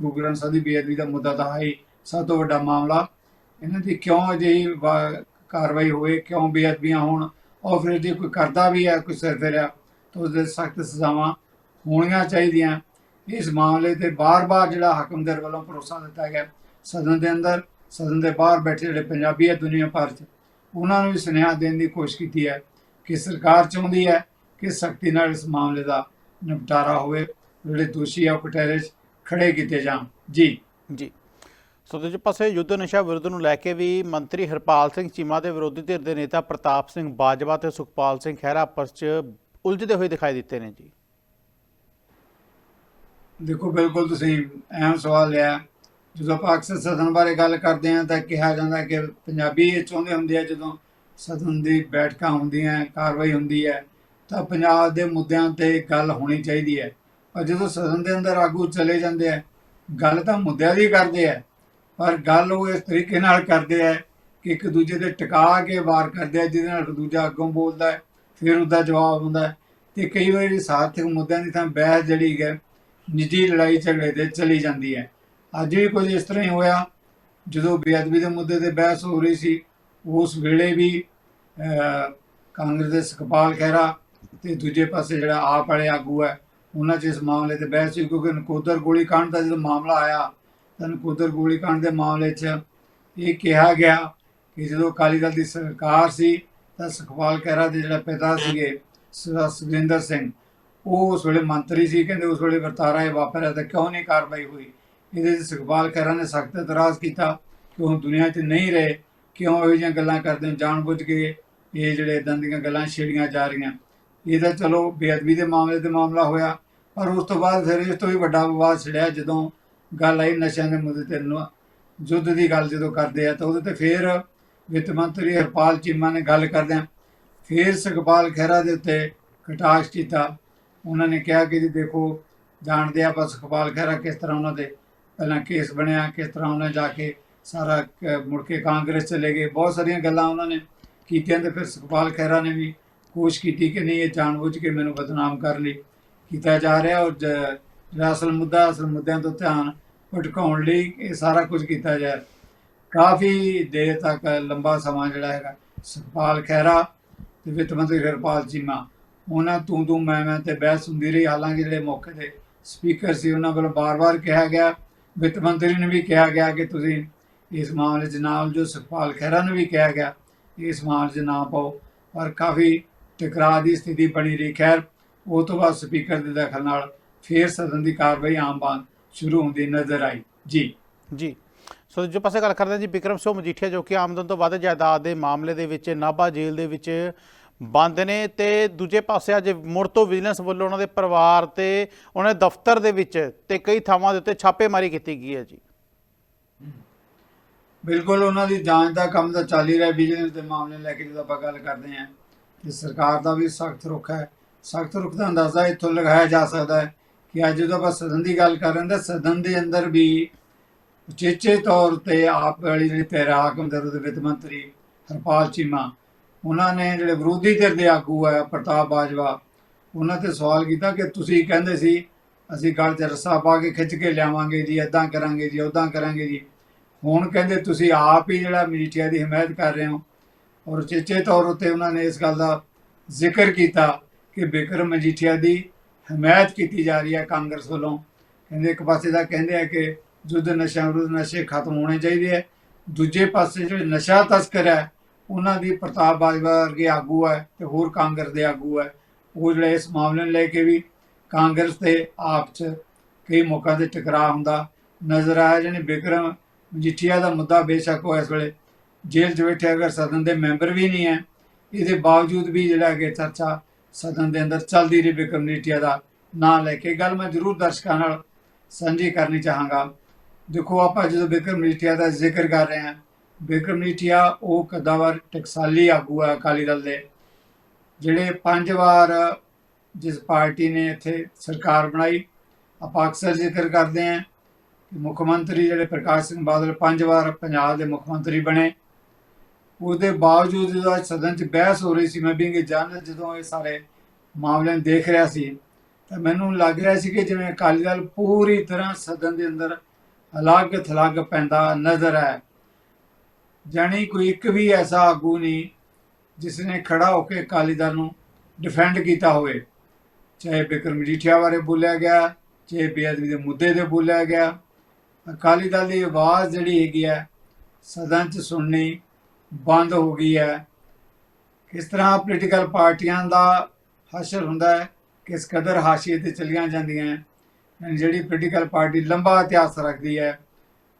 ਗੁਰੂ ਗ੍ਰੰਥ ਸਾਹਿਬ ਦੀ ਬੇਅਦਬੀ ਦਾ ਮੁੱਦਾ ਤਾਂ ਹੈ ਹੀ। ਸਭ ਤੋਂ ਵੱਡਾ ਮਾਮਲਾ ਇਹਨਾਂ ਦੀ ਕਿਉਂ ਅਜਿਹੀ ਵਾ- ਕਾਰਵਾਈ ਹੋਵੇ, ਕਿਉਂ ਬੇਅਦਬੀਆਂ ਹੋਣ? ਔਰ ਫਿਰ ਜੇ ਕੋਈ ਕਰਦਾ ਵੀ ਹੈ ਕੋਈ ਸਿਰ ਫਿਰਿਆ ਤਾਂ ਉਹਦੇ ਸਖਤ ਸਜ਼ਾਵਾਂ ਹੋਣੀਆਂ ਚਾਹੀਦੀਆਂ। ਇਸ ਮਾਮਲੇ ਤੇ ਬਾਰ-ਬਾਰ ਜਿਹੜਾ ਹਾਕਮਦਰ ਵੱਲੋਂ ਭਰੋਸਾ ਦਿੱਤਾ ਗਿਆ, ਸਦਨ ਦੇ ਅੰਦਰ, ਸਦਨ ਦੇ ਬਾਹਰ ਬੈਠੇ ਜਿਹੜੇ ਪੰਜਾਬੀ ਹੈ ਦੁਨੀਆ ਭਰ 'ਚ, ਉਹਨਾਂ ਨੂੰ ਵੀ ਸੁਨੇਹਾ ਦੇਣ ਦੀ ਕੋਸ਼ਿਸ਼ ਕੀਤੀ ਹੈ ਕਿ ਸਰਕਾਰ ਚਾਹੁੰਦੀ ਹੈ ਕਿ ਸਖਤੀ ਨਾਲ ਇਸ ਮਾਮਲੇ ਦਾ ਨਿਪਟਾਰਾ ਹੋਵੇ, ਜਿਹੜੇ ਦੋਸ਼ੀ ਆ ਉਹ ਕਟਹਿਰੇ 'ਚ ਖੜੇ ਕੀਤੇ ਜਾਣ। ਜੀ। ਜੀ। ਸੋ ਦੂਜੇ ਪਾਸੇ ਯੁੱਧ ਨਸ਼ਾ ਵਿਰੁੱਧ ਨੂੰ ਲੈ ਕੇ ਵੀ ਮੰਤਰੀ ਹਰਪਾਲ ਸਿੰਘ ਚੀਮਾ ਦੇ ਵਿਰੋਧੀ ਧਿਰ ਦੇ ਨੇਤਾ ਪ੍ਰਤਾਪ ਸਿੰਘ ਬਾਜਵਾ ਤੇ ਸੁਖਪਾਲ ਸਿੰਘ ਖਹਿਰਾ ਆਪਸ 'ਚ ਉਲਝਦੇ ਹੋਏ ਦਿਖਾਈ ਦਿੱਤੇ ਨੇ ਜੀ। ਦੇਖੋ, ਬਿਲਕੁਲ ਤੁਸੀਂ ਅਹਿਮ ਸਵਾਲ ਲਿਆ। ਜਦੋਂ ਆਪਾਂ ਅਕਸਰ ਸਦਨ ਬਾਰੇ ਗੱਲ ਕਰਦੇ ਹਾਂ ਤਾਂ ਕਿਹਾ ਜਾਂਦਾ ਕਿ ਪੰਜਾਬੀ ਇਹ ਚਾਹੁੰਦੇ ਹੁੰਦੇ ਆ, ਜਦੋਂ ਸਦਨ ਦੀ ਬੈਠਕਾਂ ਹੁੰਦੀਆਂ, ਕਾਰਵਾਈ ਹੁੰਦੀ ਹੈ, ਤਾਂ ਪੰਜਾਬ ਦੇ ਮੁੱਦਿਆਂ ਤੇ ਗੱਲ ਹੋਣੀ ਚਾਹੀਦੀ ਹੈ। ਪਰ ਜਦੋਂ ਸਦਨ ਦੇ ਅੰਦਰ ਆਗੂ ਚਲੇ ਜਾਂਦੇ ਆ, ਗੱਲ ਤਾਂ ਮੁੱਦਿਆਂ ਦੀ ਕਰਦੇ ਆ। ਪਰ ਗੱਲ ਉਹ ਇਸ ਤਰੀਕੇ ਨਾਲ ਕਰਦੇ ਆ ਕਿ ਇੱਕ ਦੂਜੇ ਤੇ ਟਿਕਾ ਕੇ ਵਾਰ ਕਰਦੇ ਆ, ਜਿਹਦੇ ਨਾਲ ਦੂਜਾ ਅੱਗੋਂ ਬੋਲਦਾ ਹੈ, ਫਿਰ ਉਹਦਾ ਜਵਾਬ ਹੁੰਦਾ ਹੈ। ਤੇ ਕਈ ਵਾਰੀ ਸਾਰਥਿਕ ਮੁੱਦਿਆਂ ਦੀ ਤਾਂ ਬਹਿਸ ਜਿਹੜੀ ਹੈ ਨਿੱਜੀ ਲੜਾਈ ਝਗੜੇ ਤੇ ਚਲੀ ਜਾਂਦੀ ਹੈ। ਅੱਜ ਵੀ ਕੁਝ ਇਸ ਤਰ੍ਹਾਂ ਹੀ ਹੋਇਆ, ਜਦੋਂ ਬੇਅਦਬੀ ਦੇ ਮੁੱਦੇ ਤੇ ਬਹਿਸ ਹੋ ਰਹੀ ਸੀ, ਉਸ ਵੇਲੇ ਵੀ ਕਾਂਗਰਸ ਦੇ ਸੁਖਪਾਲ ਖਹਿਰਾ ਤੇ ਦੂਜੇ ਪਾਸੇ ਜਿਹੜਾ ਆਪ ਵਾਲੇ ਆਗੂ ਹੈ, ਉਹਨਾਂ 'ਚ ਇਸ ਮਾਮਲੇ ਤੇ ਬਹਿਸ ਹੋਈ, ਕਿਉਂਕਿ ਨਕੋਦਰ ਗੋਲੀ ਕਾਂਡ ਦਾ ਜਦੋਂ ਮਾਮਲਾ ਆਇਆ ਤਾਂ ਨਕੋਦਰ ਗੋਲੀ ਦੇ ਮਾਮਲੇ 'ਚ ਇਹ ਕਿਹਾ ਗਿਆ ਕਿ ਜਦੋਂ ਅਕਾਲੀ ਦਲ ਦੀ ਸਰਕਾਰ ਸੀ, ਤਾਂ ਸੁਖਪਾਲ ਖਹਿਰਾ ਦੇ ਜਿਹੜਾ ਪਿਤਾ ਸੀਗੇ, ਸ- ਸੁਖਜਿੰਦਰ ਸਿੰਘ, ਉਹ ਉਸ ਵੇਲੇ ਮੰਤਰੀ ਸੀ ਕਹਿੰਦੇ ਉਸ ਵੇਲੇ ਵਰਤਾਰਾ ਇਹ ਵਾਪਰਿਆ ਤਾਂ ਕਿਉਂ ਨਹੀਂ ਕਾਰਵਾਈ ਹੋਈ? ਇਹਦੇ 'ਚ ਸੁਖਪਾਲ ਖਹਿਰਾ ਨੇ ਸਖਤ ਇਤਰਾਜ਼ ਕੀਤਾ ਕਿ ਉਹ ਦੁਨੀਆ 'ਚ ਨਹੀਂ ਰਹੇ, ਕਿਉਂ ਇਹੋ ਜਿਹੀਆਂ ਗੱਲਾਂ ਕਰਦੇ ਹੋ ਜਾਣਬੁੱਝ ਕੇ ਇਹ ਜਿਹੜੇ ਇਦਾਂ ਦੀਆਂ ਗੱਲਾਂ ਛੇੜੀਆਂ ਜਾ ਰਹੀਆਂ। ਇਹ ਤਾਂ ਚਲੋ ਬੇਅਦਬੀ ਦੇ ਮਾਮਲੇ ਤੇ ਮਾਮਲਾ ਹੋਇਆ, ਪਰ ਉਸ ਤੋਂ ਬਾਅਦ ਫਿਰ ਇਸ ਤੋਂ ਵੀ ਵੱਡਾ ਵਿਵਾਦ ਛਿੜਿਆ ਜਦੋਂ ਗੱਲ ਆਈ ਨਸ਼ਿਆਂ ਦੇ ਮੁੱਦੇ ਤੇ ਨੂੰ। ਯੁੱਧ ਦੀ ਗੱਲ ਜਦੋਂ ਕਰਦੇ ਆ ਤਾਂ ਉਹਦੇ ਤੇ ਫਿਰ ਵਿੱਤ ਮੰਤਰੀ ਹਰਪਾਲ ਚੀਮਾ ਨੇ ਗੱਲ ਕਰਦਿਆਂ ਫਿਰ ਸੁਖਪਾਲ ਖਹਿਰਾ ਦੇ ਉੱਤੇ ਕਟਾਸ਼ ਕੀਤਾ। ਉਹਨਾਂ ਨੇ ਕਿਹਾ ਕਿ ਜੀ ਦੇਖੋ, ਜਾਣਦੇ ਆ ਆਪਾਂ ਸੁਖਪਾਲ ਖਹਿਰਾ ਕਿਸ ਤਰ੍ਹਾਂ ਉਹਨਾਂ ਦੇ ਪਹਿਲਾਂ ਕੇਸ ਬਣਿਆ, ਕਿਸ ਤਰ੍ਹਾਂ ਉਹਨਾਂ ਜਾ ਕੇ ਸਾਰਾ ਮੁੜ ਕੇ ਕਾਂਗਰਸ ਚਲੇ ਗਏ। ਬਹੁਤ ਸਾਰੀਆਂ ਗੱਲਾਂ ਉਹਨਾਂ ਨੇ ਕੀਤੀਆਂ ਤੇ ਫਿਰ ਸੁਖਪਾਲ ਖਹਿਰਾ ਨੇ ਵੀ ਕੋਸ਼ਿਸ਼ ਕੀਤੀ ਕਿ ਨਹੀਂ, ਇਹ ਜਾਣਬੁੱਝ ਕੇ ਮੈਨੂੰ ਬਦਨਾਮ ਕਰਨ ਲਈ। ਕੀਤਾ ਜਾ ਰਿਹਾ ਔਰ ਜ- ਜਿਹੜਾ ਅਸਲ ਮੁੱਦਾ, ਅਸਲ ਮੁੱਦਿਆਂ ਤੋਂ ਧਿਆਨ ਭਟਕਾਉਣ ਲਈ ਇਹ ਸਾਰਾ ਕੁਝ ਕੀਤਾ ਜਾ ਕਾਫੀ ਦੇਰ ਤੱਕ ਲੰਬਾ ਸਮਾਂ ਜਿਹੜਾ ਹੈਗਾ, ਸੁਖਪਾਲ ਖਹਿਰਾ ਤੇ ਵਿੱਤ ਮੰਤਰੀ ਹਰਪਾਲ ਚੀਮਾ, ਉਹਨਾਂ ਤੂੰ ਤੂੰ ਮੈਂ ਮੈਂ ਤੇ ਬਹਿਸ ਹੁੰਦੀ ਰਹੀ। ਹਾਲਾਂਕਿ ਜਿਹੜੇ ਮੌਕੇ ਤੇ ਸਪੀਕਰ ਸੀ, ਉਹਨਾਂ ਵੱਲੋਂ ਬਾਰ-ਬਾਰ ਕਿਹਾ ਗਿਆ। ਵਿੱਤ ਮੰਤਰੀ ਨੂੰ ਵੀ ਕਿਹਾ ਗਿਆ ਕਿ ਤੁਸੀਂ ਇਸ ਮਾਮਲੇ 'ਚ ਨਾਮ ਜੋ ਸੁਖਪਾਲ ਖਹਿਰਾ ਨੂੰ ਵੀ ਕਿਹਾ ਗਿਆ, ਇਸ ਮਾਮਲੇ 'ਚ ਨਾ ਪਾਓ। ਪਰ ਕਾਫੀ ਟਕਰਾਅ ਦੀ ਸਥਿਤੀ ਬਣੀ ਰਹੀ। ਖੈਰ, ਉਹ ਤੋਂ ਬਾਅਦ ਸਪੀਕਰ ਦੇ ਦਖਲ ਨਾਲ ਫੇਰ ਸਦਨ ਦੀ ਕਾਰਵਾਈ ਆਮ ਵਾਂਗ ਸ਼ੁਰੂ ਹੁੰਦੀ ਨਜ਼ਰ ਆਈ। ਜੀ। ਜੀ। ਸੋ ਜੋ ਪਾਸੇ ਗੱਲ ਕਰਦੇ ਜੀ ਵਿਕਰਮ ਸਿੰਘ ਮਜੀਠੀਆ ਜੋ ਕਿ ਆਮਦਨ ਤੋਂ ਵੱਧ ਜਾਇਦਾਦ ਦੇ ਮਾਮਲੇ ਦੇ ਵਿੱਚ ਨਾਭਾ ਜੇਲ੍ਹ ਦੇ ਵਿੱਚ ਬੰਦ ਨੇ ਤੇ ਦੂਜੇ ਪਾਸੇ ਅੱਜ ਮੁੜ ਤੋਂ ਵਿਜੀਲੈਂਸ ਵੱਲੋਂ ਉਹਨਾਂ ਦੇ ਪਰਿਵਾਰ ਤੇ ਉਹਨਾਂ ਦੇ ਦਫ਼ਤਰ ਦੇ ਵਿੱਚ ਤੇ ਕਈ ਥਾਵਾਂ ਦੇ ਉੱਤੇ ਛਾਪੇਮਾਰੀ ਕੀਤੀ ਗਈ ਹੈ ਜੀ। ਬਿਲਕੁਲ ਉਹਨਾਂ ਦੀ ਜਾਂਚ ਦਾ ਕੰਮ ਤਾਂ ਚੱਲ ਹੀ ਰਿਹਾ ਬਿਜ਼ਨਸ ਦੇ ਮਾਮਲੇ ਲੈ ਕੇ ਜਦੋਂ ਆਪਾਂ ਗੱਲ ਕਰਦੇ ਹਾਂ ਤੇ ਸਰਕਾਰ ਦਾ ਵੀ ਸਖਤ ਰੁਖ ਹੈ। ਸਖਤ ਰੁਖ ਦਾ ਅੰਦਾਜ਼ਾ ਇੱਥੋਂ ਲਗਾਇਆ ਜਾ ਸਕਦਾ ਹੈ ਕਿ ਅੱਜ ਜਦੋਂ ਆਪਾਂ ਸਦਨ ਦੀ ਗੱਲ ਕਰ ਰਹੇ ਹਾਂ ਤਾਂ ਸਦਨ ਦੇ ਅੰਦਰ ਵੀ ਉਚੇਚੇ ਤੌਰ ਤੇ ਆਪ ਵਾਲੀ ਜਿਹੜੀ ਤੈਰਾਕ ਹਾਕਮ ਦੇ ਵਿੱਤ ਮੰਤਰੀ ਹਰਪਾਲ ਚੀਮਾ, ਉਹਨਾਂ ਨੇ ਜਿਹੜੇ ਵਿਰੋਧੀ ਧਿਰ ਦੇ ਆਗੂ ਆ, ਪ੍ਰਤਾਪ ਬਾਜਵਾ, ਉਹਨਾਂ ਤੇ ਸਵਾਲ ਕੀਤਾ ਕਿ ਤੁਸੀਂ ਕਹਿੰਦੇ ਸੀ, ਅਸੀਂ ਗੱਲ 'ਚ ਰੱਸਾ ਪਾ ਕੇ ਖਿੱਚ ਕੇ ਲਿਆਵਾਂਗੇ ਜੀ ਇਦਾਂ ਕਰਾਂਗੇ ਜੀ ਉਦਾਂ ਕਰਾਂਗੇ ਜੀ। ਹੁਣ ਕਹਿੰਦੇ ਤੁਸੀਂ ਆਪ ਹੀ ਜਿਹੜਾ ਮਜੀਠੀਆ ਦੀ ਹਮਾਇਤ ਕਰ ਰਹੇ ਹੋ। ਔਰ ਚੇਚੇ ਤੌਰ ਉੱਤੇ ਉਹਨਾਂ ਨੇ ਇਸ ਗੱਲ ਦਾ ਜ਼ਿਕਰ ਕੀਤਾ ਕਿ ਬਿਕਰਮ ਮਜੀਠੀਆ ਦੀ ਹਮਾਇਤ ਕੀਤੀ ਜਾ ਰਹੀ ਹੈ ਕਾਂਗਰਸ ਵੱਲੋਂ। ਕਹਿੰਦੇ ਇੱਕ ਪਾਸੇ ਦਾ ਕਹਿੰਦੇ ਆ ਕਿ ਯੁੱਧ ਨਸ਼ਾ ਵਿਰੁੱਧ ਨਸ਼ੇ ਖਤਮ ਹੋਣੇ ਚਾਹੀਦੇ ਹੈ ਦੂਜੇ ਪਾਸੇ ਜਿਹੜੇ ਨਸ਼ਾ ਤਸਕਰ ਹੈ, ਉਹਨਾਂ ਦੀ ਪ੍ਰਤਾਪ ਬਾਜਵਾ ਵਰਗੇ ਆਗੂ ਹੈ ਤੇ ਹੋਰ ਕਾਂਗਰਸ ਦੇ ਆਗੂ ਹੈ। ਉਹ ਜਿਹੜੇ ਇਸ ਮਾਮਲੇ ਨੂੰ ਲੈ ਕੇ ਵੀ ਕਾਂਗਰਸ ਤੇ ਆਪ 'ਚ ਕਈ ਮੌਕਾ ਤੇ ਟਕਰਾਅ ਹੁੰਦਾ ਨਜ਼ਰ ਆਇਆ। ਜਿਹਨੇ ਬਿਕਰਮ ਮਜੀਠੀਆ ਦਾ ਮੁੱਦਾ ਬੇਸ਼ੱਕ ਉਹ ਇਸ ਵੇਲੇ ਜੇਲ੍ਹ 'ਚ ਬੈਠੇ ਅਗਰ ਸਦਨ ਦੇ ਮੈਂਬਰ ਵੀ ਨਹੀਂ ਹੈ। ਇਹਦੇ ਬਾਵਜੂਦ ਵੀ ਜਿਹੜਾ ਕਿ ਚਰਚਾ ਸਦਨ ਦੇ ਅੰਦਰ ਚੱਲਦੀ ਰਹੀ ਬਿਕਰਮ ਮਜੀਠੀਆ ਦਾ ਨਾਂ ਲੈ ਕੇ। ਗੱਲ ਮੈਂ ਜ਼ਰੂਰ ਦਰਸ਼ਕਾਂ ਨਾਲ ਸਾਂਝੀ ਕਰਨੀ ਚਾਹਾਂਗਾ। ਦੇਖੋ, ਆਪਾਂ ਜਦੋਂ ਬਿਕਰਮ ਮਜੀਠੀਆ ਦਾ ਜ਼ਿਕਰ ਕਰ ਰਹੇ ਹਾਂ ਬਿਕਰਮ ਮਜੀਠੀਆ ਉਹ ਕਦਾਵਰ ਟਕਸਾਲੀ ਆਗੂ ਹੈ ਅਕਾਲੀ ਦਲ ਦੇ, ਜਿਹੜੇ ਪੰਜ ਵਾਰ ਜਿਸ ਪਾਰਟੀ ਨੇ ਇੱਥੇ ਸਰਕਾਰ ਬਣਾਈ। ਆਪਾਂ ਅਕਸਰ ਜ਼ਿਕਰ ਕਰਦੇ ਹਾਂ ਕਿ ਮੁੱਖ ਮੰਤਰੀ ਜਿਹੜੇ ਪ੍ਰਕਾਸ਼ ਸਿੰਘ ਬਾਦਲ ਪੰਜ ਵਾਰ ਪੰਜਾਬ ਦੇ ਮੁੱਖ ਮੰਤਰੀ ਬਣੇ। ਉਹਦੇ ਬਾਵਜੂਦ ਜਦੋਂ ਅੱਜ ਸਦਨ 'ਚ ਬਹਿਸ ਹੋ ਰਹੀ ਸੀ, ਮੈਂ ਵੀ ਜਨ ਜਦੋਂ ਇਹ ਸਾਰੇ ਮਾਮਲੇ ਦੇਖ ਰਿਹਾ ਸੀ, ਤਾਂ ਮੈਨੂੰ ਲੱਗ ਰਿਹਾ ਸੀ ਕਿ ਜਿਵੇਂ ਅਕਾਲੀ ਦਲ ਪੂਰੀ ਤਰ੍ਹਾਂ ਸਦਨ ਦੇ ਅੰਦਰ ਅਲੱਗ ਥਲੱਗ ਪੈਂਦਾ ਨਜ਼ਰ ਹੈ। ਜਾਣੀ ਕੋਈ ਇੱਕ ਵੀ ਐਸਾ ਆਗੂ ਨਹੀਂ ਜਿਸ ਨੇ ਖੜਾ ਹੋ ਕੇ ਅਕਾਲੀ ਦਲ ਨੂੰ ਡਿਫੈਂਡ ਕੀਤਾ ਹੋਵੇ। ਚਾਹੇ ਬਿਕਰਮ ਮਜੀਠੀਆ ਬਾਰੇ ਬੋਲਿਆ ਗਿਆ, ਚਾਹੇ ਬੇਅਦਬੀ ਦੇ ਮੁੱਦੇ ਤੇ ਬੋਲਿਆ ਗਿਆ। ਅਕਾਲੀ ਦਲ ਦੀ ਆਵਾਜ਼ ਜਿਹੜੀ ਹੈਗੀ ਹੈ, ਸਦਨ 'ਚ ਸੁਣਨੀ ਬੰਦ ਹੋ ਗਈ ਹੈ। ਕਿਸ ਤਰ੍ਹਾਂ ਪੋਲੀਟੀਕਲ ਪਾਰਟੀਆਂ ਦਾ ਹਾਸ਼ਰ ਹੁੰਦਾ ਹੈ, ਕਿਸ ਕਦਰ ਹਾਸ਼ੀਏ ਤੇ ਚਲੀਆਂ ਜਾਂਦੀਆਂ ਹੈ ਜਿਹੜੀ ਪੋਲੀਟੀਕਲ ਪਾਰਟੀ ਲੰਬਾ ਇਤਿਹਾਸ ਰੱਖਦੀ ਹੈ,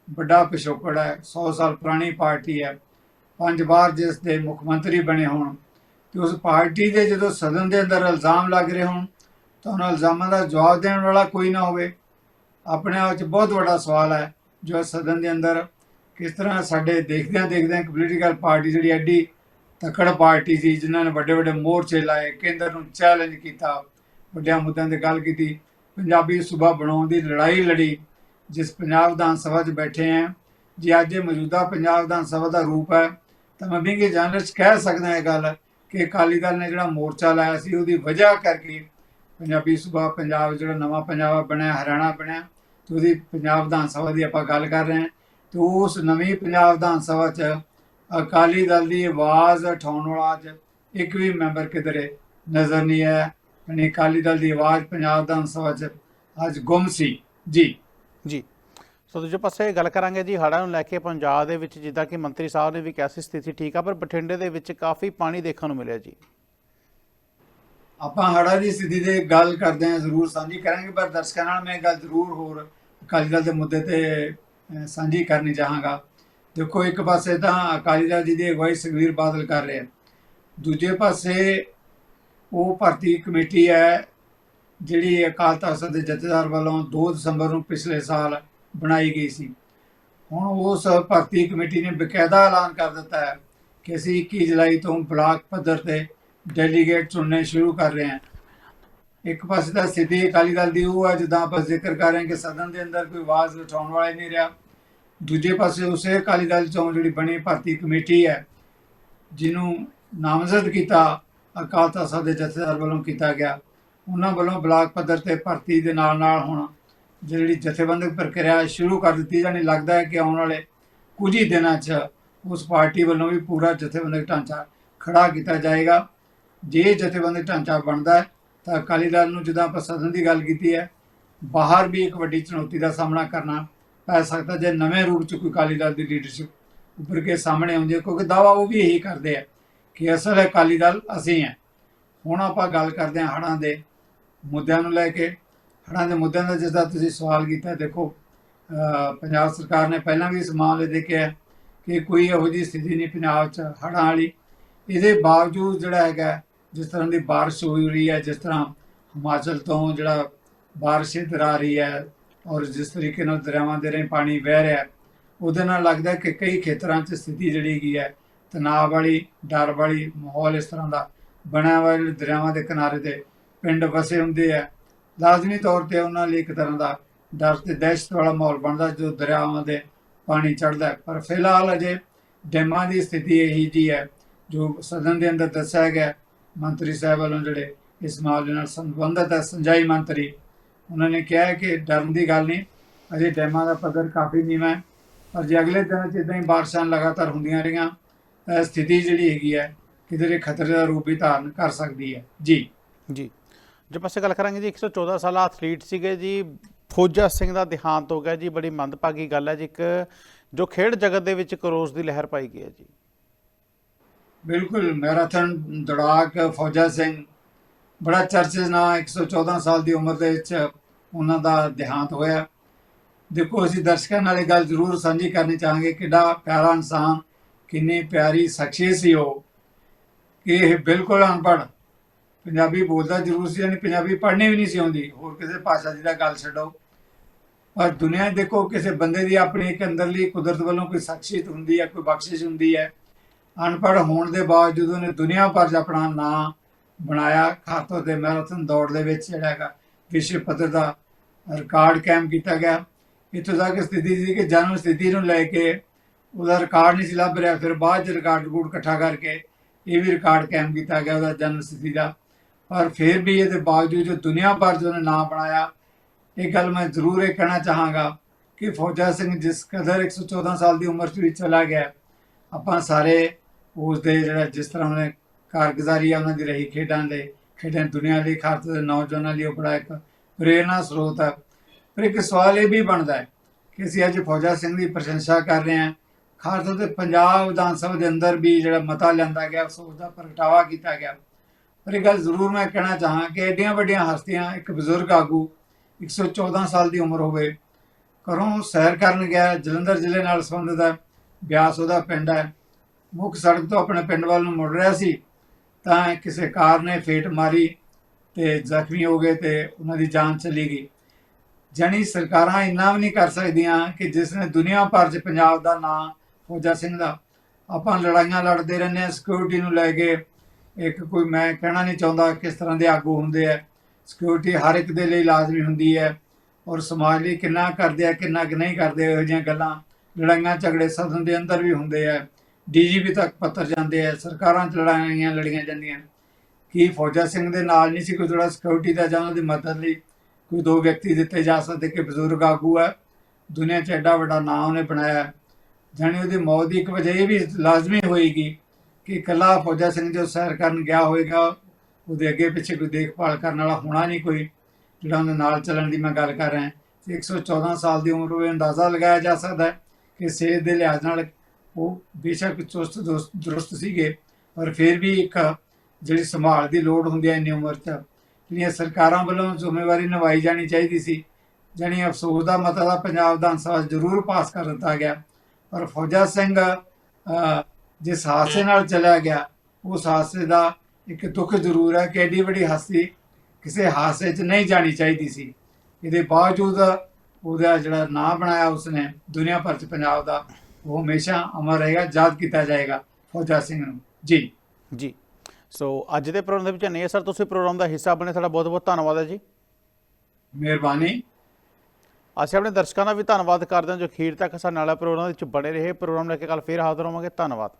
ਵੱਡਾ ਪਿਛੋਕੜ ਹੈ 100 ਸਾਲ ਪੁਰਾਣੀ ਪਾਰਟੀ ਹੈ, ਪੰਜ ਵਾਰ ਜਿਸ ਦੇ ਮੁੱਖ ਮੰਤਰੀ ਬਣੇ ਹੋਣ, ਤੇ ਉਸ ਪਾਰਟੀ ਦੇ ਜਦੋਂ ਸਦਨ ਦੇ ਅੰਦਰ ਇਲਜ਼ਾਮ ਲੱਗ ਰਹੇ ਹੋਣ, ਤਾਂ ਉਹਨਾਂ ਇਲਜ਼ਾਮਾਂ ਦਾ ਜਵਾਬ ਦੇਣ ਵਾਲਾ ਕੋਈ ਨਾ ਹੋਵੇ। ਆਪਣੇ ਆਪ 'ਚ ਬਹੁਤ ਵੱਡਾ ਸਵਾਲ ਹੈ, ਜੋ ਸਦਨ ਦੇ ਅੰਦਰ ਕਿਸ ਤਰ੍ਹਾਂ ਸਾਡੇ ਦੇਖਦਿਆਂ ਦੇਖਦਿਆਂ ਇੱਕ ਪੋਲੀਟੀਕਲ ਪਾਰਟੀ ਜਿਹੜੀ ਐਡੀ ਤਕੜ ਪਾਰਟੀ ਸੀ, ਜਿਨ੍ਹਾਂ ਨੇ ਵੱਡੇ ਵੱਡੇ ਮੋਰਚੇ ਲਾਏ, ਕੇਂਦਰ ਨੂੰ ਚੈਲੰਜ ਕੀਤਾ, ਵੱਡਿਆਂ ਮੁੱਦਿਆਂ ਤੇ ਗੱਲ ਕੀਤੀ, ਪੰਜਾਬੀ ਸੂਬਾ ਬਣਾਉਣ ਦੀ ਲੜਾਈ ਲੜੀ, ਜਿਸ ਪੰਜਾਬ ਵਿਧਾਨ ਸਭਾ 'ਚ ਬੈਠੇ ਆ। ਜੇ ਅੱਜ ਇਹ ਮੌਜੂਦਾ ਪੰਜਾਬ ਵਿਧਾਨ ਸਭਾ ਦਾ ਰੂਪ ਹੈ, ਤਾਂ ਮੈਂ ਵੀ ਕਿ ਜਾਣਰ 'ਚ ਕਹਿ ਸਕਦਾ ਇਹ ਗੱਲ ਕਿ ਅਕਾਲੀ ਦਲ ਨੇ ਜਿਹੜਾ ਮੋਰਚਾ ਲਾਇਆ ਸੀ, ਉਹਦੀ ਵਜ੍ਹਾ ਕਰਕੇ ਪੰਜਾਬੀ ਸੂਬਾ, ਪੰਜਾਬ ਜਿਹੜਾ ਨਵਾਂ ਪੰਜਾਬ ਬਣਿਆ, ਹਰਿਆਣਾ ਬਣਿਆ, ਤੇ ਉਹਦੀ ਪੰਜਾਬ ਵਿਧਾਨ ਸਭਾ ਦੀ ਆਪਾਂ ਗੱਲ ਕਰ ਰਹੇ ਹਾਂ ਤੇ ਉਸ ਨਵੀਂ ਪੰਜਾਬ ਵਿਧਾਨ ਸਭਾ 'ਚ ਅਕਾਲੀ ਦਲ ਦੀ ਆਵਾਜ਼ ਉਠਾਉਣ ਵਾਲਾ ਅੱਜ ਇੱਕ ਵੀ ਮੈਂਬਰ ਕਿਧਰੇ ਨਜ਼ਰ ਨਹੀਂ ਆਇਆ। ਯਾਨੀ ਅਕਾਲੀ ਦਲ ਦੀ ਆਵਾਜ਼ ਪੰਜਾਬ ਵਿਧਾਨ ਸਭਾ 'ਚ ਅੱਜ ਗੁੰਮ ਸੀ। ਜੀ। ਜੀ। ਸੋ ਦੂਜੇ ਪਾਸੇ ਗੱਲ ਕਰਾਂਗੇ ਜੀ ਹੜ੍ਹਾਂ ਨੂੰ ਲੈ ਕੇ ਪੰਜਾਬ ਦੇ ਵਿੱਚ ਜਿੱਦਾਂ ਕਿ ਮੰਤਰੀ ਸਾਹਿਬ ਨੇ ਵੀ ਕਿਹਾ ਸੀ ਸਥਿਤੀ ਠੀਕ ਆ ਪਰ ਬਠਿੰਡੇ ਦੇ ਵਿੱਚ ਕਾਫੀ ਪਾਣੀ ਦੇਖਣ ਨੂੰ ਮਿਲਿਆ ਜੀ। ਆਪਾਂ ਹੜਾ ਦੀ ਸਥਿਤੀ ਦੇ ਗੱਲ ਕਰਦੇ ਹਾਂ ਜ਼ਰੂਰ ਸਾਂਝੀ ਕਰਾਂਗੇ ਪਰ ਦਰਸ਼ਕਾਂ ਨਾਲ ਮੈਂ ਗੱਲ ਜ਼ਰੂਰ ਹੋਰ ਅਕਾਲੀ ਦਲ ਦੇ ਮੁੱਦੇ ਤੇ ਸਾਂਝੀ ਕਰਨੀ ਚਾਹਾਂਗਾ। ਦੇਖੋ, ਇੱਕ ਪਾਸੇ ਤਾਂ ਅਕਾਲੀ ਦਲ ਜੀ ਦੀ ਅਗਵਾਈ ਸੁਖਬੀਰ ਬਾਦਲ ਕਰ ਰਹੇ ਦੂਜੇ ਪਾਸੇ ਉਹ ਭਰਤੀ ਕਮੇਟੀ ਹੈ, ਜਿਹੜੀ ਅਕਾਲ ਤਖਤ ਦੇ ਜਥੇਦਾਰ ਵੱਲੋਂ 2 ਦਸੰਬਰ ਨੂੰ ਪਿਛਲੇ ਸਾਲ ਬਣਾਈ ਗਈ ਸੀ। ਹੁਣ ਉਸ ਭਰਤੀ ਕਮੇਟੀ ਨੇ ਬਕਾਇਦਾ ਐਲਾਨ ਕਰ ਦਿੱਤਾ ਹੈ ਕਿ ਅਸੀਂ 21 ਜੁਲਾਈ ਤੋਂ ਬਲਾਕ ਪੱਧਰ ਤੇ ਡੈਲੀਗੇਟ ਚੁਣਨੇ ਸ਼ੁਰੂ ਕਰ ਰਹੇ ਹਾਂ। ਇੱਕ ਪਾਸੇ ਤਾਂ ਸਥਿਤੀ ਅਕਾਲੀ ਦਲ ਦੀ ਉਹ ਹੈ ਜਿੱਦਾਂ ਆਪਾਂ ਜ਼ਿਕਰ ਕਰ ਰਹੇ ਹਾਂ ਕਿ ਸਦਨ ਦੇ ਅੰਦਰ ਕੋਈ ਆਵਾਜ਼ ਉਠਾਉਣ ਵਾਲਾ ਨਹੀਂ ਰਿਹਾ। ਦੂਜੇ ਪਾਸੇ ਉਸੇ ਅਕਾਲੀ ਦਲ ਚੋਂ ਜਿਹੜੀ ਬਣੀ ਭਰਤੀ ਕਮੇਟੀ ਹੈ, ਜਿਹਨੂੰ ਨਾਮਜ਼ਦ ਕੀਤਾ ਅਕਾਲ ਤਖਤ ਦੇ ਜਥੇਦਾਰ ਵੱਲੋਂ ਕੀਤਾ ਗਿਆ, ਉਹਨਾਂ ਵੱਲੋਂ ਬਲਾਕ ਪੱਧਰ ਤੇ ਭਰਤੀ ਦੇ ਨਾਲ ਨਾਲ ਹੁਣ ਜਿਹੜੀ ਜਥੇਬੰਦਕ ਪ੍ਰਕਿਰਿਆ ਸ਼ੁਰੂ ਕਰ ਦਿੱਤੀ ਜਾਣੀ, ਲੱਗਦਾ ਹੈ ਕਿ ਆਉਣ ਵਾਲੇ ਕੁਝ ਹੀ ਦਿਨਾਂ 'ਚ ਉਸ ਪਾਰਟੀ ਵੱਲੋਂ ਵੀ ਪੂਰਾ ਜਥੇਬੰਦਕ ਢਾਂਚਾ ਖੜਾ ਕੀਤਾ ਜਾਏਗਾ। ਜੇ ਜਥੇਬੰਦਕ ਢਾਂਚਾ ਬਣਦਾ ਹੈ ਤਾਂ ਅਕਾਲੀ ਦਲ ਨੂੰ ਜਿੱਦਾਂ ਆਪਾਂ ਸਦਨ ਦੀ ਗੱਲ ਕੀਤੀ ਹੈ, ਬਾਹਰ ਵੀ ਇੱਕ ਵੱਡੀ ਚੁਣੌਤੀ ਦਾ ਸਾਹਮਣਾ ਕਰਨਾ ਪੈ ਸਕਦਾ ਜੇ ਨਵੇਂ ਰੂਪ 'ਚ ਕੋਈ ਅਕਾਲੀ ਦਲ ਦੀ ਲੀਡਰਸ਼ਿਪ ਉੱਭਰ ਕੇ ਸਾਹਮਣੇ ਆਉਂਦੀ ਹੈ, ਕਿਉਂਕਿ ਦਾਵਾ ਉਹ ਵੀ ਇਹੀ ਕਰਦੇ ਆ ਕਿ ਅਸਲ ਅਕਾਲੀ ਦਲ ਅਸੀਂ ਹਾਂ। ਹੁਣ ਆਪਾਂ ਗੱਲ ਕਰਦੇ ਹਾਂ ਹੜ੍ਹਾਂ ਦੇ ਮੁੱਦਿਆਂ ਨੂੰ ਲੈ ਕੇ। ਹੜ੍ਹਾਂ ਦੇ ਮੁੱਦਿਆਂ ਦਾ ਜਿਸਦਾ ਤੁਸੀਂ ਸਵਾਲ ਕੀਤਾ, ਦੇਖੋ ਪੰਜਾਬ ਸਰਕਾਰ ਨੇ ਪਹਿਲਾਂ ਵੀ ਇਸ ਮਾਮਲੇ ਦੇ ਕਿਹਾ ਕਿ ਕੋਈ ਇਹੋ ਜਿਹੀ ਸਥਿਤੀ ਨਹੀਂ, ਪੰਜਾਬ 'ਚ ਹੜ੍ਹਾਂ ਵਾਲੀ। ਇਹਦੇ ਬਾਵਜੂਦ ਜਿਹੜਾ ਹੈਗਾ ਜਿਸ ਤਰ੍ਹਾਂ ਦੀ ਬਾਰਿਸ਼ ਹੋਈ ਰਹੀ ਹੈ, ਜਿਸ ਤਰ੍ਹਾਂ ਹਿਮਾਚਲ ਤੋਂ ਜਿਹੜਾ ਬਾਰਿਸ਼ ਇੱਧਰ ਆ ਰਹੀ ਹੈ ਔਰ ਜਿਸ ਤਰੀਕੇ ਨਾਲ ਦਰਿਆਵਾਂ ਦੇ ਰਾਹੀਂ ਪਾਣੀ ਵਹਿ ਰਿਹਾ ਉਹਦੇ ਨਾਲ ਲੱਗਦਾ ਕਿ ਕਈ ਖੇਤਰਾਂ 'ਚ ਸਥਿਤੀ ਜਿਹੜੀ ਹੈਗੀ ਹੈ, ਤਣਾਅ ਵਾਲੀ, ਡਰ ਵਾਲੀ ਮਾਹੌਲ ਇਸ ਤਰ੍ਹਾਂ ਦਾ ਬਣਿਆ ਹੋਇਆ ਦਰਿਆਵਾਂ ਦੇ ਕਿਨਾਰੇ ਤੇ ਪਿੰਡ ਵਸੇ ਹੁੰਦੇ ਆ। ਲਾਜ਼ਮੀ ਤੌਰ ਤੇ ਉਹਨਾਂ ਲਈ ਇੱਕ ਤਰ੍ਹਾਂ ਦਾ ਡਰ ਤੇ ਦਹਿਸ਼ਤ ਵਾਲਾ ਮਾਹੌਲ ਬਣਦਾ ਜਦੋਂ ਦਰਿਆਵਾਂ ਦੇ ਪਾਣੀ ਚੜਦਾ ਪਰ ਫਿਲਹਾਲ ਅਜੇ ਡੈਮਾਂ ਦੀ ਸਥਿਤੀ ਇਹੀ ਜੀ ਹੈ, ਜੋ ਸਦਨ ਦੇ ਅੰਦਰ ਦੱਸਿਆ ਗਿਆ ਮੰਤਰੀ ਸਾਹਿਬ ਵੱਲੋਂ ਜਿਹੜੇ ਇਸ ਮਾਮਲੇ ਨਾਲ ਸੰਬੰਧਿਤ ਹੈ, ਸੰਜਾਈ ਮੰਤਰੀ, ਉਹਨਾਂ ਨੇ ਕਿਹਾ ਹੈ ਕਿ ਡਰਨ ਦੀ ਗੱਲ ਨਹੀਂ, ਅਜੇ ਡੈਮਾਂ ਦਾ ਪੱਧਰ ਕਾਫੀ ਨੀਵਾਂ ਹੈ, ਪਰ ਜੇ ਅਗਲੇ ਦਿਨਾਂ 'ਚ ਇਦਾਂ ਹੀ ਬਾਰਿਸ਼ਾਂ ਲਗਾਤਾਰ ਹੁੰਦੀਆਂ ਰਹੀਆਂ, ਤਾਂ ਸਥਿਤੀ ਜਿਹੜੀ ਹੈਗੀ ਹੈ ਕਿਧਰੇ ਖਤਰੇ ਦਾ ਰੂਪ ਵੀ ਧਾਰਨ ਕਰ ਸਕਦੀ ਹੈ। ਜੀ। ਜੀ। ਜੇ ਪਾਸੇ ਗੱਲ ਕਰਾਂਗੇ ਜੀ 114 ਸਾਲਾ ਐਥਲੀਟ ਸੀਗੇ ਜੀ, ਫੌਜਾ ਸਿੰਘ ਦਾ ਦੇਹਾਂਤ ਹੋ ਗਿਆ ਜੀ, ਬੜੀ ਮੰਦਭਾਗੀ ਗੱਲ ਹੈ ਜੀ, ਇੱਕ ਜੋ ਖੇਡ ਜਗਤ ਦੇ ਵਿੱਚ ਕਰੋਸ ਦੀ ਲਹਿਰ ਪਾਈ ਗਈ ਹੈ ਜੀ। ਬਿਲਕੁਲ, ਮੈਰਾਥਨ, ਦੌੜਾਕ, ਫੌਜਾ ਸਿੰਘ, ਬੜਾ ਚਰਚੇ ਨਾਲ 114 ਸਾਲ ਦੀ ਉਮਰ ਦੇ ਵਿੱਚ ਉਹਨਾਂ ਦਾ ਦੇਹਾਂਤ ਹੋਇਆ। ਦੇਖੋ, ਅਸੀਂ ਦਰਸ਼ਕਾਂ ਨਾਲ ਇਹ ਗੱਲ ਜ਼ਰੂਰ ਸਾਂਝੀ ਕਰਨੀ ਚਾਹਾਂਗੇ, ਕਿੱਡਾ ਪਿਆਰਾ ਇਨਸਾਨ, ਕਿੰਨੀ ਪਿਆਰੀ ਸ਼ਖਸੀਅਤ ਸੀ ਉਹ। ਕਿ ਇਹ ਬਿਲਕੁਲ ਅਨਪੜ੍ਹ। ਪੰਜਾਬੀ ਬੋਲਦਾ ਜ਼ਰੂਰ ਸੀ, ਯਾਨੀ ਪੰਜਾਬੀ ਪੜ੍ਹਨੀ ਵੀ ਨਹੀਂ ਸੀ ਆਉਂਦੀ। ਹੋਰ ਕਿਸੇ ਭਾਸ਼ਾ ਦੀ ਤਾਂ ਗੱਲ ਛੱਡੋ। ਪਰ ਦੁਨੀਆ ਦੇਖੋ, ਕਿਸੇ ਬੰਦੇ ਦੀ ਆਪਣੀ ਇੱਕ ਅੰਦਰਲੀ ਕੁਦਰਤ ਵੱਲੋਂ ਕੋਈ ਸ਼ਖਸੀਅਤ ਹੁੰਦੀ ਹੈ, ਕੋਈ ਬਖਸ਼ਿਸ਼ ਹੁੰਦੀ ਹੈ ਅਨਪੜ੍ਹ ਹੋਣ ਦੇ ਬਾਵਜੂਦ ਉਹਨੇ ਦੁਨੀਆ ਭਰ 'ਚ ਆਪਣਾ ਨਾਂ ਬਣਾਇਆ। ਖਾਸ ਤੌਰ ਤੇ ਮੈਰਾਥਨ ਦੌੜ ਦੇ ਵਿੱਚ ਜਿਹੜਾ ਹੈਗਾ ਵਿਸ਼ਵ ਪੱਧਰ ਦਾ ਰਿਕਾਰਡ ਕਾਇਮ ਕੀਤਾ ਗਿਆ। ਇੱਥੋਂ ਤੱਕ ਸਥਿਤੀ ਸੀ ਕਿ ਜਨਮ ਸਥਿਤੀ ਨੂੰ ਲੈ ਕੇ ਉਹਦਾ ਰਿਕਾਰਡ ਨਹੀਂ ਸੀ ਲੱਭ ਰਿਹਾ। ਫਿਰ ਬਾਅਦ 'ਚ ਰਿਕਾਰਡ ਰਿਕੂਡ ਇਕੱਠਾ ਕਰਕੇ ਇਹ ਵੀ ਰਿਕਾਰਡ ਕਾਇਮ ਕੀਤਾ ਗਿਆ ਉਹਦਾ ਜਨਮ ਸਥਿਤੀ ਦਾ। ਪਰ ਫਿਰ ਵੀ ਇਹਦੇ ਬਾਵਜੂਦ ਜੋ ਦੁਨੀਆ ਭਰ 'ਚ ਉਹਨੇ ਨਾਂ ਬਣਾਇਆ, ਇਹ ਗੱਲ ਮੈਂ ਜ਼ਰੂਰ ਇਹ ਕਹਿਣਾ ਚਾਹਾਂਗਾ ਕਿ ਫੌਜਾ ਸਿੰਘ ਜਿਸ ਕਦਰ 114 ਸਾਲ ਦੀ ਉਮਰ 'ਚ ਵੀ ਚਲਾ ਗਿਆ, ਆਪਾਂ ਸਾਰੇ ਉਸ ਦੇ ਜਿਹੜਾ ਜਿਸ ਤਰ੍ਹਾਂ ਉਹਨੇ ਕਾਰਗੁਜ਼ਾਰੀ ਆ, ਉਹਨਾਂ ਦੀ ਰਹੀ ਖੇਡਾਂ ਦੇ ਖੇਡਾਂ ਦੁਨੀਆ ਲਈ, ਖਾਸ ਤੌਰ ਤੇ ਨੌਜਵਾਨਾਂ ਲਈ ਉਹ ਬੜਾ ਇੱਕ ਪ੍ਰੇਰਨਾ ਸਰੋਤ ਹੈ ਪਰ ਇੱਕ ਸਵਾਲ ਇਹ ਵੀ ਬਣਦਾ ਹੈ ਕਿ ਅਸੀਂ ਅੱਜ ਫੌਜਾ ਸਿੰਘ ਦੀ ਪ੍ਰਸ਼ੰਸਾ ਕਰ ਰਹੇ ਹਾਂ। ਖਾਸ ਤੌਰ ਤੇ ਪੰਜਾਬ ਵਿਧਾਨ ਸਭਾ ਦੇ ਅੰਦਰ ਵੀ ਜਿਹੜਾ ਮਤਾ ਲਿਆਂਦਾ ਗਿਆ ਅਫਸੋਸ ਦਾ ਪ੍ਰਗਟਾਵਾ ਕੀਤਾ ਗਿਆ। ਪਰ ਇਹ ਗੱਲ ਜ਼ਰੂਰ ਮੈਂ ਕਹਿਣਾ ਚਾਹਾਂ ਕਿ ਐਡੀਆਂ ਵੱਡੀਆਂ ਹਸਤੀਆਂ, ਇੱਕ ਬਜ਼ੁਰਗ ਆਗੂ 114 ਸਾਲ ਦੀ ਉਮਰ ਹੋਵੇ, ਘਰੋਂ ਸੈਰ ਕਰਨ ਗਿਆ, ਜਲੰਧਰ ਜ਼ਿਲ੍ਹੇ ਨਾਲ ਸੰਬੰਧਿਤ ਹੈ, ਬਿਆਸ ਉਹਦਾ ਪਿੰਡ ਹੈ। ਮੁੱਖ ਸੜਕ ਤੋਂ ਆਪਣੇ ਪਿੰਡ ਵੱਲ ਨੂੰ ਮੁੜ ਰਿਹਾ ਸੀ, ਤਾਂ ਕਿਸੇ ਕਾਰ ਨੇ ਫੇਟ ਮਾਰੀ ਤੇ ਜ਼ਖਮੀ ਹੋ ਗਏ ਤੇ ਉਹਨਾਂ ਦੀ ਜਾਨ ਚਲੀ ਗਈ। ਜਾਣੀ ਸਰਕਾਰਾਂ ਇੰਨਾ ਵੀ ਨਹੀਂ ਕਰ ਸਕਦੀਆਂ ਕਿ ਜਿਸ ਨੇ ਦੁਨੀਆ ਭਰ 'ਚ ਪੰਜਾਬ ਦਾ ਨਾਂ ਫੌਜਾ ਸਿੰਘ ਦਾ। ਆਪਾਂ ਲੜਾਈਆਂ ਲੜਦੇ ਰਹਿੰਦੇ ਹਾਂ ਸਿਕਿਉਰਿਟੀ ਨੂੰ ਲੈ ਕੇ ਇੱਕ ਕੋਈ ਮੈਂ ਕਹਿਣਾ ਨਹੀਂ ਚਾਹੁੰਦਾ ਕਿਸ ਤਰ੍ਹਾਂ ਦੇ ਆਗੂ ਹੁੰਦੇ ਆ। ਸਿਕਿਉਰਿਟੀ ਹਰ ਇੱਕ ਦੇ ਲਈ ਲਾਜ਼ਮੀ ਹੁੰਦੀ ਹੈ ਔਰ ਸਮਾਜ ਲਈ ਕਿੰਨਾ ਕਰਦੇ ਆ, ਕਿੰਨਾ ਕੁ ਨਹੀਂ ਕਰਦੇ, ਇਹੋ ਜਿਹੀਆਂ ਗੱਲਾਂ ਲੜਾਈਆਂ ਝਗੜੇ ਸਦਨ ਦੇ ਅੰਦਰ ਵੀ ਹੁੰਦੇ ਆ। ਡੀਜੀਪੀ ਤੱਕ ਪੱਤਰ ਜਾਂਦੇ ਆ, ਸਰਕਾਰਾਂ 'ਚ ਲੜਾਈਆਂ ਲੜੀਆਂ ਜਾਂਦੀਆਂ। ਕੀ ਫੌਜਾ ਸਿੰਘ ਦੇ ਨਾਲ ਨਹੀਂ ਸੀ ਕੋਈ ਥੋੜਾ ਸਿਕਿਉਰਿਟੀ ਦਾ ਜਾਂ ਉਹਨਾਂ ਦੀ ਮਦਦ ਲਈ ਕੋਈ ਦੋ ਵਿਅਕਤੀ ਦਿੱਤੇ ਜਾ ਸਕਦੇ, ਕਿ ਬਜ਼ੁਰਗ ਆਗੂ ਹੈ ਦੁਨੀਆ 'ਚ ਐਡਾ ਵੱਡਾ ਨਾਂ ਉਹਨੇ ਬਣਾਇਆ। ਜਾਣੀ ਉਹਦੀ ਮੌਤ ਦੀ ਇੱਕ ਵਜ੍ਹਾ ਇਹ ਵੀ ਲਾਜ਼ਮੀ ਹੋਏਗੀ ਕਿ ਇਕੱਲਾ ਫੌਜਾ ਸਿੰਘ ਜੋ ਸੈਰ ਕਰਨ ਗਿਆ ਹੋਵੇਗਾ ਉਹਦੇ ਅੱਗੇ ਪਿੱਛੇ ਕੋਈ ਦੇਖਭਾਲ ਕਰਨ ਵਾਲਾ ਹੋਣਾ ਨਹੀਂ ਕੋਈ, ਜਿਹੜਾ ਉਹਦੇ ਨਾਲ ਚੱਲਣ ਦੀ ਮੈਂ ਗੱਲ ਕਰ ਰਿਹਾ। ਤੇ 114 ਸਾਲ ਦੀ ਉਮਰ ਹੋਵੇ, ਅੰਦਾਜ਼ਾ ਲਗਾਇਆ ਜਾ ਸਕਦਾ ਕਿ ਸਿਹਤ ਦੇ ਲਿਹਾਜ਼ ਨਾਲ ਉਹ ਬੇਸ਼ੱਕ ਚੁਸਤ ਦੁਰਸਤ ਦਰੁਸਤ ਸੀਗੇ, ਪਰ ਫਿਰ ਵੀ ਇੱਕ ਜਿਹੜੀ ਸੰਭਾਲ ਦੀ ਲੋੜ ਹੁੰਦੀ ਹੈ ਇੰਨੀ ਉਮਰ 'ਚ, ਜਿਹੜੀਆਂ ਸਰਕਾਰਾਂ ਵੱਲੋਂ ਜ਼ਿੰਮੇਵਾਰੀ ਨਿਭਾਈ ਜਾਣੀ ਚਾਹੀਦੀ ਸੀ, ਜਾਣੀ ਅਫਸੋਸ ਦਾ ਮਤਾ ਦਾ ਪੰਜਾਬ ਵਿਧਾਨ ਸਭਾ ਜ਼ਰੂਰ ਪਾਸ ਕਰ ਦਿੱਤਾ ਗਿਆ, ਪਰ ਫੌਜਾ ਸਿੰਘ ਜਿਸ ਹਾਦਸੇ ਨਾਲ ਚਲਾ ਗਿਆ, ਉਸ ਹਾਦਸੇ ਦਾ ਇੱਕ ਦੁੱਖ ਜ਼ਰੂਰ ਹੈ ਕਿ ਐਡੀ ਵੱਡੀ ਹਸਤੀ ਕਿਸੇ ਹਾਦਸੇ 'ਚ ਨਹੀਂ ਜਾਣੀ ਚਾਹੀਦੀ ਸੀ। ਇਹਦੇ ਬਾਵਜੂਦ ਉਹਦਾ ਜਿਹੜਾ ਨਾਂ ਬਣਾਇਆ ਉਸਨੇ ਦੁਨੀਆ ਭਰ 'ਚ ਪੰਜਾਬ ਦਾ ਉਹ ਹਮੇਸ਼ਾ ਅਮਰ ਰਹੇਗਾ ਯਾਦ ਕੀਤਾ ਜਾਏਗਾ ਫੌਜਾ ਸਿੰਘ ਨੂੰ ਜੀ ਜੀ ਸੋ ਅੱਜ ਦੇ ਪ੍ਰੋਗਰਾਮ ਦੇ ਵਿੱਚ ਨਹੀਂ ਸਰ ਤੁਸੀਂ ਪ੍ਰੋਗਰਾਮ ਦਾ ਹਿੱਸਾ ਬਣੇ ਤੁਹਾਡਾ ਬਹੁਤ ਬਹੁਤ ਧੰਨਵਾਦ ਹੈ ਜੀ ਮਿਹਰਬਾਨੀ ਅਸੀਂ ਆਪਣੇ ਦਰਸ਼ਕਾਂ ਦਾ ਵੀ ਧੰਨਵਾਦ ਕਰਦੇ ਹਾਂ ਜੋ ਅਖੀਰ ਤੱਕ ਸਾਡੇ ਨਾਲ ਪ੍ਰੋਗਰਾਮ ਵਿੱਚ ਬਣੇ ਰਹੇ ਪ੍ਰੋਗਰਾਮ ਲੈ ਕੇ ਕੱਲ ਫੇਰ ਹਾਜ਼ਰ ਹੋਵਾਂਗੇ ਧੰਨਵਾਦ